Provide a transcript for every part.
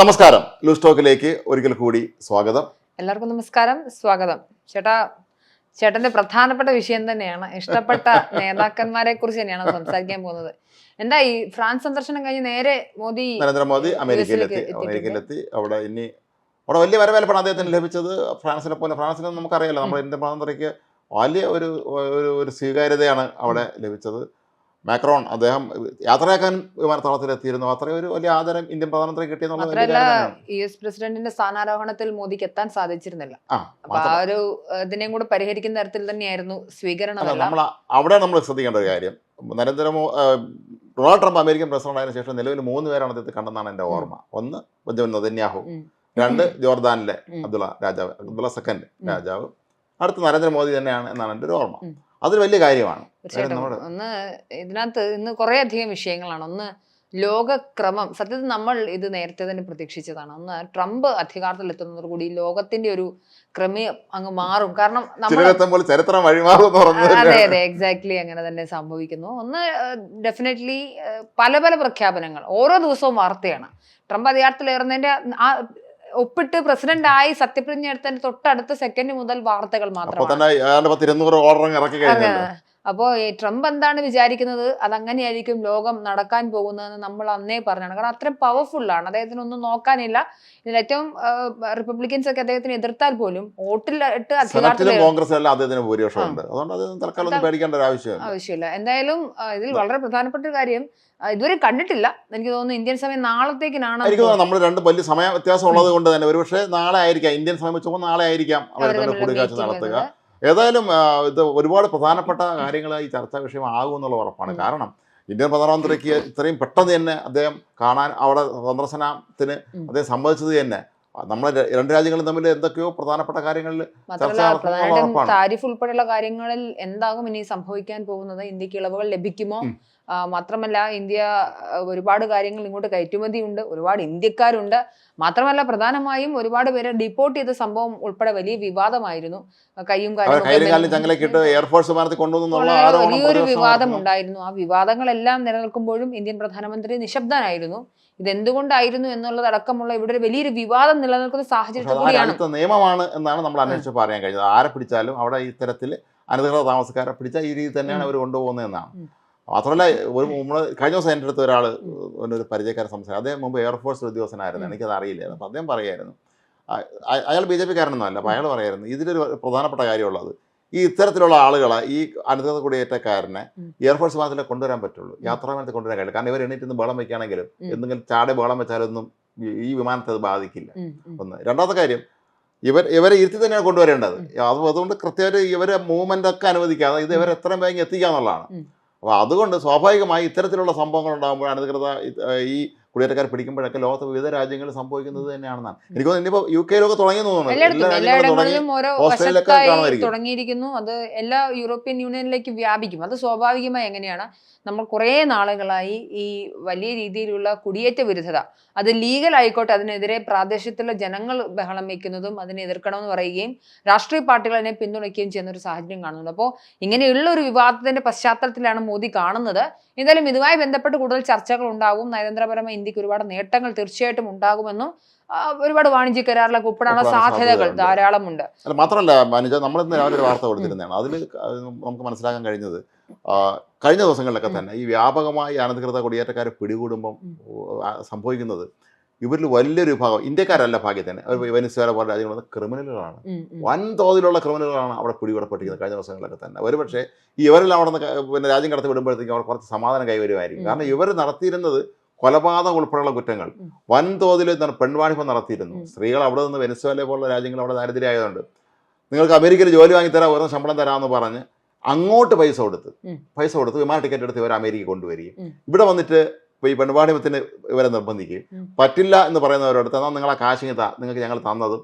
നമസ്കാരം. ലൂസ് ടോക്കിലേക്ക് ഒരിക്കൽ കൂടി സ്വാഗതം. എല്ലാവർക്കും നമസ്കാരം സ്വാഗതം. ചേട്ടാ ചേട്ടന്റെ പ്രധാനപ്പെട്ട വിഷയം തന്നെയാണ്. ഇഷ്ടപ്പെട്ട നേതാക്കന്മാരെ കുറിച്ച് തന്നെയാണ് സംസാരിക്കാൻ പോകുന്നത്. എന്താ ഈ ഫ്രാൻസ് സന്ദർശനം കഴിഞ്ഞ് നേരെ മോദി നരേന്ദ്രമോദി അമേരിക്കയിലെത്തി. അമേരിക്കയിലെത്തി. അവിടെ ഇനി അവിടെ വലിയ വരവേൽപ്പാണ് അദ്ദേഹത്തിന് ലഭിച്ചത്. ഫ്രാൻസിനെ പോലെ ഫ്രാൻസിനെ നമുക്കറിയാലോ. നമ്മുടെ ഇന്ത്യൻ പ്രധാനമന്ത്രിക്ക് വലിയ ഒരു ഒരു സ്വീകാര്യതയാണ് അവിടെ ലഭിച്ചത്. മാക്രോൺ അദ്ദേഹം യാത്രയാക്കാൻ വിമാനത്താവളത്തിലെത്തിയിരുന്നു. അത്രയും ഒരു വലിയ ആദരം ഇന്ത്യൻ പ്രധാനമന്ത്രി കിട്ടിയെന്നുള്ള യു എസ് പ്രസിഡന്റിന്റെ സ്ഥാനാരോഹണത്തിൽ മോദിക്ക് എത്താൻ സാധിച്ചിരുന്നില്ല. ആ അപ്പൊ ആ ഒരു ഇതിനെയും കൂടെ പരിഹരിക്കുന്ന തരത്തിൽ തന്നെയായിരുന്നു സ്വീകരണം നമ്മൾ അവിടെ നമ്മൾ ശ്രദ്ധിക്കേണ്ട ഒരു കാര്യം. നരേന്ദ്രമോ ഡൊണാൾഡ് ട്രംപ് അമേരിക്കൻ പ്രസിഡന്റ് ആയതിനു ശേഷം നിലവിൽ മൂന്ന് പേരാണ് അദ്ദേഹത്തെ കണ്ടെന്നാണ് എന്റെ ഓർമ്മ. ഒന്ന് ബെഞ്ചമിൻ നദന്യാഹു രണ്ട് ജോർദാനിലെ അബ്ദുള്ള രാജാവ് അബ്ദുള്ള സെക്കൻഡ് രാജാവ് അടുത്ത നരേന്ദ്രമോദി തന്നെയാണ് എന്നാണ് എന്റെ ഒരു ഓർമ്മ. അതൊരു വലിയ കാര്യമാണ്. തീർച്ചയായിട്ടും. ഒന്ന് ഇതിനകത്ത് ഇന്ന് കുറെ അധികം വിഷയങ്ങളാണ്. ഒന്ന് ലോകക്രമം സത്യത്തിൽ നമ്മൾ ഇത് നേരത്തെ തന്നെ പ്രതീക്ഷിച്ചതാണ്. ഒന്ന് ട്രംപ് അധികാരത്തിൽ എത്തുന്നതോടുകൂടി ലോകത്തിന്റെ ഒരു ക്രമീ അങ്ങ് മാറും. കാരണം നമ്മൾ ചരിത്രം അതെ അതെ എക്സാക്ട്ലി അങ്ങനെ തന്നെ സംഭവിക്കുന്നു. ഒന്ന് ഡെഫിനറ്റ്ലി പല പല പ്രഖ്യാപനങ്ങൾ ഓരോ ദിവസവും വാർത്തയാണ്. ട്രംപ് അധികാരത്തിലേറുന്നതിന്റെ ആ ഒപ്പിട്ട് പ്രസിഡന്റ് ആയി സത്യപ്രതിജ്ഞ എടുത്തതിന്റെ തൊട്ടടുത്ത സെക്കൻഡ് മുതൽ വാർത്തകൾ ഇരുന്നൂറ് ഇറക്കി കഴിഞ്ഞല്ലോ. അപ്പോ ഈ ട്രംപ് എന്താണ് വിചാരിക്കുന്നത്? അതങ്ങനെയായിരിക്കും ലോകം നടക്കാൻ പോകുന്നതെന്ന് നമ്മൾ അന്നേ പറഞ്ഞാണ് കാരണം അത്രയും പവർഫുൾ ആണ്. അദ്ദേഹത്തിന് ഒന്നും നോക്കാനില്ല. ഇതിൽ ഏറ്റവും റിപ്പബ്ലിക്കൻസ് ഒക്കെ അദ്ദേഹത്തിന് എതിർത്താൽ പോലും വോട്ടിലിട്ട് ആവശ്യമില്ല. എന്തായാലും ഇതിൽ വളരെ പ്രധാനപ്പെട്ട ഒരു കാര്യം ഇതുവരെ കണ്ടിട്ടില്ല. എനിക്ക് തോന്നുന്നു ഇന്ത്യൻ സമയം നാളത്തേക്കിനാണ് എനിക്ക് തോന്നുന്നു നമ്മൾ രണ്ട് വലിയ സമയ വ്യത്യാസം ഉള്ളത് കൊണ്ട് തന്നെ. ഒരുപക്ഷെ നാളെ ആയിരിക്കാം. ഇന്ത്യൻ സമയം വെച്ചപ്പോൾ നാളെ ആയിരിക്കാം അവർ കൂടിക്കാഴ്ച നടത്തുക. ഏതായാലും ഇത് ഒരുപാട് പ്രധാനപ്പെട്ട കാര്യങ്ങൾ ഈ ചർച്ചാ വിഷയം എന്നുള്ള ഉറപ്പാണ്. കാരണം ഇന്ത്യൻ പ്രധാനമന്ത്രിക്ക് ഇത്രയും പെട്ടെന്ന് തന്നെ അദ്ദേഹം കാണാൻ അവിടെ സന്ദർശനത്തിന്. അദ്ദേഹം സമ്മതിച്ചത് തന്നെ. നമ്മളെ രണ്ട് രാജ്യങ്ങളും തമ്മിൽ എന്തൊക്കെയോ പ്രധാനപ്പെട്ട കാര്യങ്ങളിൽ. താരിഫ് ഉൾപ്പെടെയുള്ള കാര്യങ്ങളിൽ എന്താകും ഇനി സംഭവിക്കാൻ പോകുന്നത്? ഇന്ത്യയ്ക്ക് ഇളവുകൾ ലഭിക്കുമോ? മാത്രമല്ല ഇന്ത്യ ഒരുപാട് കാര്യങ്ങൾ ഇങ്ങോട്ട് കയറ്റുമതിയുണ്ട്. ഒരുപാട് ഇന്ത്യക്കാരുണ്ട്. മാത്രമല്ല പ്രധാനമായും ഒരുപാട് പേരെ ഡിപ്പോർട്ട് ചെയ്ത സംഭവം ഉൾപ്പെടെ വലിയ വിവാദമായിരുന്നു. കയ്യും വലിയൊരു വിവാദം ഉണ്ടായിരുന്നു ആ വിവാദങ്ങളെല്ലാം നിലനിൽക്കുമ്പോഴും ഇന്ത്യൻ പ്രധാനമന്ത്രി നിശബ്ദനായിരുന്നു. ഇതെന്തുകൊണ്ടായിരുന്നു എന്നുള്ളതടക്കമുള്ള ഇവിടെ ഒരു വലിയൊരു വിവാദം നിലനിൽക്കുന്ന സാഹചര്യം സാഹചര്യത്തിൽ കൂടിയാണ്. നിയമമാണ് എന്നാണ് നമ്മൾ അന്വേഷിച്ച് പറയാൻ കഴിഞ്ഞത് ആരെ പിടിച്ചാലും അവിടെ ഇത്തരത്തിൽ അനധികൃത താമസക്കാരെ പിടിച്ച ഈ രീതി തന്നെയാണ് അവർ കൊണ്ടുപോകുന്നതെന്നാണ്. ഉം. മാത്രമല്ല ഒരു നമ്മൾ കഴിഞ്ഞ ദിവസം എന്റെ അടുത്ത് ഒരാൾ ഒരു പരിചയക്കാരൻ സംസാരിച്ചു. അദ്ദേഹം മുമ്പ് എയർഫോഴ്സ് ഉദ്യോഗസ്ഥനായിരുന്നു. എനിക്കത് അറിയില്ലായിരുന്നു. അപ്പം അദ്ദേഹം അ- അയാൾ ബി ജെ പി കാരനൊന്നുമല്ല അപ്പോൾ അയാൾ പറയായിരുന്നു ഇതിലൊരു പ്രധാനപ്പെട്ട കാര്യമുള്ളത് ഈ ഇത്തരത്തിലുള്ള ആളുകളെ ഈ അനധികൃത കുടിയേറ്റക്കാരനെ. എയർഫോഴ്സ് വിമാനത്തിൽ കൊണ്ടുവരാൻ പറ്റുള്ളൂ. യാത്രാ വിമാനത്തിൽ കൊണ്ടുവരാൻ കഴിയില്ല. കാരണം ഇവർ എണീറ്റ് ഒന്ന് ബഹളം വെക്കുകയാണെങ്കിലും ഉം. എന്തെങ്കിലും ചാടെ ബഹളം വെച്ചാലൊന്നും ഈ- വിമാനത്തെ അത് ബാധിക്കില്ല. ഒന്ന്. രണ്ടാമത്തെ കാര്യം ഇവർ ഇവരെ ഇരുത്തി തന്നെയാണ് കൊണ്ടുവരേണ്ടത്. അത് അതുകൊണ്ട് കൃത്യമായിട്ട് ഇവരെ മൂവ്മെന്റ് ഒക്കെ അനുവദിക്കാതെ ഇത് ഇവരെ എത്രയും വേഗം എത്തിക്കുക എന്നുള്ളതാണ്. അപ്പോൾ അതുകൊണ്ട് സ്വാഭാവികമായി ഇത്തരത്തിലുള്ള സംഭവങ്ങൾ ഉണ്ടാകുമ്പോൾ അനധികൃത ഈ കുടിയേറ്റക്കാർ പിടിക്കുമ്പോഴൊക്കെ ലോകത്ത് വിവിധ രാജ്യങ്ങളിൽ സംഭവിക്കുന്നത് തന്നെയാണെന്നാണ്. എനിക്ക് തോന്നുന്നു ഇനിയിപ്പോൾ യു കെയിലൊക്കെ തുടങ്ങി തോന്നുന്നു. തുടങ്ങിയിരിക്കുന്നു. അത് എല്ലാ യൂറോപ്യൻ യൂണിയനിലേക്ക് വ്യാപിക്കും. അത് സ്വാഭാവികമായി എങ്ങനെയാണ്? നമ്മൾ കുറേ നാളുകളായി ഈ വലിയ രീതിയിലുള്ള കുടിയേറ്റ വിരുദ്ധത അത് ലീഗൽ ആയിക്കോട്ടെ അതിനെതിരെ പ്രാദേശികത്തിലുള്ള ജനങ്ങൾ ബഹളം വയ്ക്കുന്നതും അതിനെ എതിർക്കണമെന്ന് പറയുകയും രാഷ്ട്രീയ പാർട്ടികൾ അതിനെ പിന്തുണയ്ക്കുകയും ചെയ്യുന്ന ഒരു സാഹചര്യം കാണുന്നുണ്ട്. അപ്പോൾ ഇങ്ങനെയുള്ള ഒരു വിവാദത്തിന്റെ പശ്ചാത്തലത്തിലാണ് മോദി കാണുന്നത്. എന്തായാലും ഇതുമായി ബന്ധപ്പെട്ട് കൂടുതൽ ചർച്ചകൾ ഉണ്ടാവും. നയതന്ത്രപരമായി ഇന്ത്യയ്ക്ക് ഒരുപാട് നേട്ടങ്ങൾ തീർച്ചയായിട്ടും ഉണ്ടാകുമെന്നും ഒരുപാട് വാണിജ്യ കരാറിലൊക്കെ ഒപ്പിടാനുള്ള സാധ്യതകൾ ധാരാളമുണ്ട്. അല്ല മാത്രമല്ല നമ്മൾ ഇന്ന് രാവിലെ ഒരു വാർത്ത കൊടുത്തിരുന്നതാണ്. അതിൽ നമുക്ക് മനസ്സിലാക്കാൻ കഴിഞ്ഞത് കഴിഞ്ഞ ദിവസങ്ങളിലൊക്കെ തന്നെ ഈ വ്യാപകമായി അനധികൃത കുടിയേറ്റക്കാരെ പിടികൂടുമ്പം സംഭവിക്കുന്നത് ഇവരിൽ വലിയൊരു വിഭാഗം ഇന്ത്യക്കാരല്ല ഭാഗ്യത്തിന്. അവർ വെനിസ്വേല പോലെ രാജ്യങ്ങളിൽ ക്രിമിനലുകളാണ്. വൻ തോതിലുള്ള വൻതോതിലുള്ള ക്രിമിനലുകളാണ് അവിടെ പിടികൂടപ്പെട്ടിരിക്കുന്നത് കഴിഞ്ഞ ദിവസങ്ങളിലൊക്കെ തന്നെ. ഒരു പക്ഷേ ഈ ഇവരെല്ലാം അവിടെ നിന്ന് പിന്നെ രാജ്യം കടത്തി വിടുമ്പോഴത്തേക്കും അവർ കുറച്ച് സമാധാനം കൈവരുമായിരിക്കും. കാരണം ഇവർ നടത്തിയിരുന്നത് കൊലപാതകം ഉൾപ്പെടെയുള്ള കുറ്റങ്ങൾ. വൻതോതിൽ എന്താണ് പെൺവാണിഭം നടത്തിയിരുന്നു. സ്ത്രീകൾ അവിടെ നിന്ന് വെനസ്വേല പോലുള്ള രാജ്യങ്ങൾ അവിടെ ദാരിദ്ര്യമായതുകൊണ്ട് നിങ്ങൾക്ക് അമേരിക്കയിൽ ജോലി വാങ്ങിത്തരാം ഉയർന്ന ശമ്പളം തരാമെന്ന് പറഞ്ഞ് അങ്ങോട്ട് പൈസ കൊടുത്ത് പൈസ കൊടുത്ത് വിമാന ടിക്കറ്റ് എടുത്ത് ഇവർ അമേരിക്ക കൊണ്ടുവരികയും ഇവിടെ വന്നിട്ട് ഇപ്പൊ ഈ പെൺവാണിഭത്തിന് ഇവരെ നിർബന്ധിക്കുകയും പറ്റില്ല എന്ന് പറയുന്നവരോട് എന്നാൽ നിങ്ങൾ ആ കാശിങ് താ നിങ്ങൾക്ക് ഞങ്ങൾ തന്നത്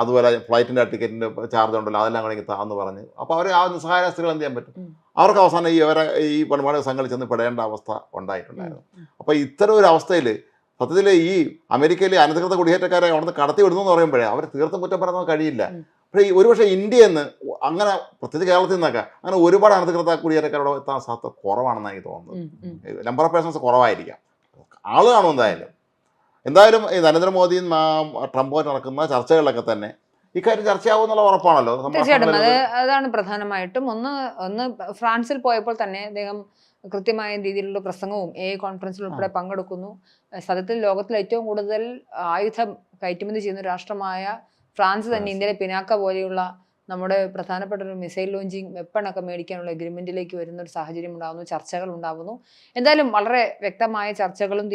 അതുപോലെ ഫ്ലൈറ്റിന്റെ ടിക്കറ്റിന്റെ ചാർജ് ഉണ്ടല്ലോ അതെല്ലാം കൂടെ താ എന്ന് പറഞ്ഞ്. അപ്പോൾ അവർ ആ നിസ്സഹായ സ്ത്രീകൾ എന്ത് ചെയ്യാൻ പറ്റും. അവർക്ക് അവസാനം ഈ ഇവരെ ഈ പെൺവാണിഭ സംഘങ്ങളിൽ ചെന്ന് പെടേണ്ട അവസ്ഥ ഉണ്ടായിട്ടുണ്ടായിരുന്നു. അപ്പോൾ ഇത്തരം ഒരു അവസ്ഥയിൽ സത്യത്തിൽ ഈ അമേരിക്കയിലെ അനധികൃത കുടിയേറ്റക്കാരെ അവിടുന്ന് കടത്തി വിടുന്നു എന്ന് പറയുമ്പോഴേ അവർ തീർത്തും കുറ്റം പറയാൻ കഴിയില്ല. പക്ഷേ ഈ ഒരുപക്ഷെ ഇന്ത്യയിൽ നിന്ന് അങ്ങനെ പ്രത്യേകിച്ച് കേരളത്തിൽ നിന്നൊക്കെ അങ്ങനെ ഒരുപാട് അനധികൃത കുടിയേറ്റക്കാരോട് എത്താൻ സാധ്യത കുറവാണെന്നാണ് എനിക്ക് തോന്നുന്നത്. നമ്പർ ഓഫ് പേഴ്സൺസ് കുറവായിരിക്കാം ആൾ കാണും എന്തായാലും എന്തായാലും ഈ നരേന്ദ്രമോദിയും ട്രംപും നടക്കുന്ന ചർച്ചകളിലൊക്കെ തന്നെ ഇക്കാര്യം ചർച്ചയാവും എന്നുള്ള ഉറപ്പാണല്ലോ തീർച്ചയായിട്ടും. അത് അതാണ് പ്രധാനമായിട്ടും. ഒന്ന് ഒന്ന് ഫ്രാൻസിൽ പോയപ്പോൾ തന്നെ അദ്ദേഹം കൃത്യമായ രീതിയിലുള്ള പ്രസംഗവും എ കോൺഫറൻസിൽ ഉൾപ്പെടെ പങ്കെടുക്കുന്നു. സത്യത്തിൽ ലോകത്തിൽ ഏറ്റവും കൂടുതൽ ആയുധം കയറ്റുമതി ചെയ്യുന്ന രാഷ്ട്രമായ ഫ്രാൻസ് തന്നെ ഇന്ത്യയിലെ പിനാക്ക പോലെയുള്ള നമ്മുടെ പ്രധാനപ്പെട്ട ഒരു മിസൈൽ ലോഞ്ചിങ് വെപ്പണൊക്കെ മേടിക്കാനുള്ള എഗ്രിമെന്റിലേക്ക് വരുന്ന ഒരു സാഹചര്യം ഉണ്ടാകുന്നു ചർച്ചകൾ ഉണ്ടാകുന്നു എന്തായാലും വളരെ വ്യക്തമായ ചർച്ചകളും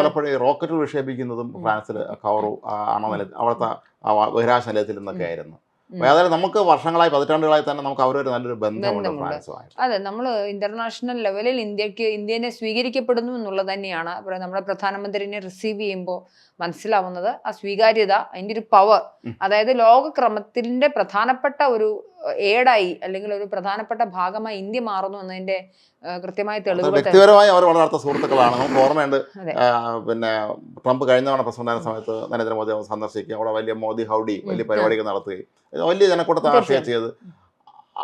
പലപ്പോഴും റോക്കറ്റുകൾ വിക്ഷേപിക്കുന്നതും ഫ്രാൻസിൽ കവറു ആണോ അവിടുത്തെ വ- നിലയത്തിൽ നിന്നൊക്കെ ആയിരുന്നു ഏതായാലും നമുക്ക് വർഷങ്ങളായി പതിറ്റാണ്ടുകളായി തന്നെ നമുക്ക് അവരൊരു നല്ലൊരു ബന്ധമുണ്ട്. ഫ്രാൻസുമായിട്ട്. അതെ നമ്മൾ ഇന്റർനാഷണൽ ലെവലിൽ ഇന്ത്യയ്ക്ക് ഇന്ത്യനെ സ്വീകരിക്കപ്പെടുന്നു എന്നുള്ളത് തന്നെയാണ് നമ്മുടെ പ്രധാനമന്ത്രിനെ റിസീവ് ചെയ്യുമ്പോൾ മനസ്സിലാവുന്നത്. ആ സ്വീകാര്യത അതിന്റെ ഒരു പവർ അതായത് ലോകക്രമത്തിന്റെ പ്രധാനപ്പെട്ട ഒരു ഏടായി അല്ലെങ്കിൽ ഒരു പ്രധാനപ്പെട്ട ഭാഗമായി ഇന്ത്യ മാറുന്നു എന്നതിന്റെ കൃത്യമായ തെളിവ് വ്യക്തിപരമായി അവർ വളർത്ത സുഹൃത്തുക്കളാണ്. നമുക്ക് ഓർമ്മയുണ്ട് പിന്നെ ട്രംപ് കഴിഞ്ഞ തവണ പ്രസിഡന്റ് ആയ സമയത്ത് നരേന്ദ്രമോദി അവർ സന്ദർശിക്കുക അവിടെ വലിയ മോദി ഹൗഡി വലിയ. പരിപാടികൾ നടത്തുകയും. വലിയ ജനക്കൂട്ടത്തെ ആശയം. ചെയ്ത്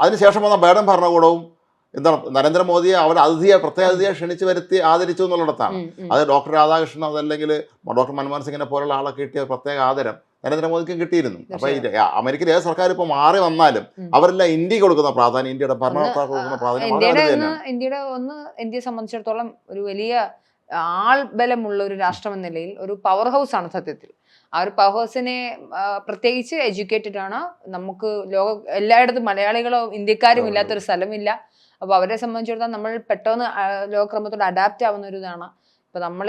അതിനുശേഷം വന്ന ബൈഡൻ ഭരണകൂടവും എന്താണ് നരേന്ദ്രമോദിയെ അവർ അതിഥിയെ പ്രത്യേക അതിഥിയെ ക്ഷണിച്ചു വരുത്തി ആദരിച്ചു എന്നുള്ളിടത്താണ്. അത് ഡോക്ടർ രാധാകൃഷ്ണൻ അതല്ലെങ്കിൽ ഡോക്ടർ മൻമോഹൻ സിംഗിനെ പോലുള്ള ആളെ കിട്ടിയ പ്രത്യേക ആദരം. നരേന്ദ്രമോദിക്കും കിട്ടിയിരുന്നു. അപ്പൊ അമേരിക്കയിലെ അമേരിക്കയിൽ ഏത് സർക്കാർ ഇപ്പൊ മാറി വന്നാലും അവരെല്ലാം ഇന്ത്യയ്ക്ക് കൊടുക്കുന്ന പ്രാധാന്യം ഇന്ത്യയുടെ ഭരണകർത്താക്കൾ കൊടുക്കുന്ന പ്രാധാന്യം ഇന്ത്യയുടെ ഒന്ന് ഇന്ത്യയെ സംബന്ധിച്ചിടത്തോളം ഒരു വലിയ ആൾ ബലമുള്ള ഒരു രാഷ്ട്രം എന്ന നിലയിൽ ഒരു പവർ ഹൗസ് ആണ് സത്യത്തിൽ. ആ ഒരു പവർ ഹൗസിനെ പ്രത്യേകിച്ച് എഡ്യൂക്കേറ്റഡ് ആണ്. നമുക്ക് ലോക എല്ലായിടത്തും മലയാളികളോ ഇന്ത്യക്കാരും ഇല്ലാത്തൊരു സ്ഥലമില്ല. അപ്പോൾ അവരെ സംബന്ധിച്ചിടത്തോളം നമ്മൾ പെട്ടെന്ന് ലോകക്രമത്തോട് അഡാപ്റ്റ് ആവുന്ന ഒരു ഇതാണ്. അപ്പോൾ നമ്മൾ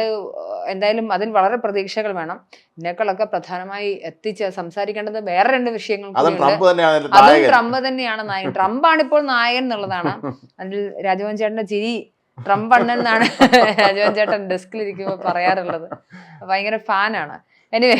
എന്തായാലും അതിൽ വളരെ പ്രതീക്ഷകൾ വേണം. ഇതിനേക്കാളൊക്കെ പ്രധാനമായി എത്തിച്ച് സംസാരിക്കേണ്ടത് വേറെ രണ്ട് വിഷയങ്ങൾ അതും ട്രംപ് തന്നെയാണ് നായകൻ. ട്രംപാണ് ഇപ്പോൾ നായകൻ. എന്നുള്ളതാണ്. അതിൽ രാജഭവൻ ചേട്ടന്റെ ചിരി ട്രംപ് അണ്ണെന്നാണ് എന്നാണ് രാജഭവൻ ചേട്ടൻ ഡെസ്കിൽ ഇരിക്കുമ്പോൾ പറയാറുള്ളത്. ഭയങ്കര ഫാനാണ്. എനിവേ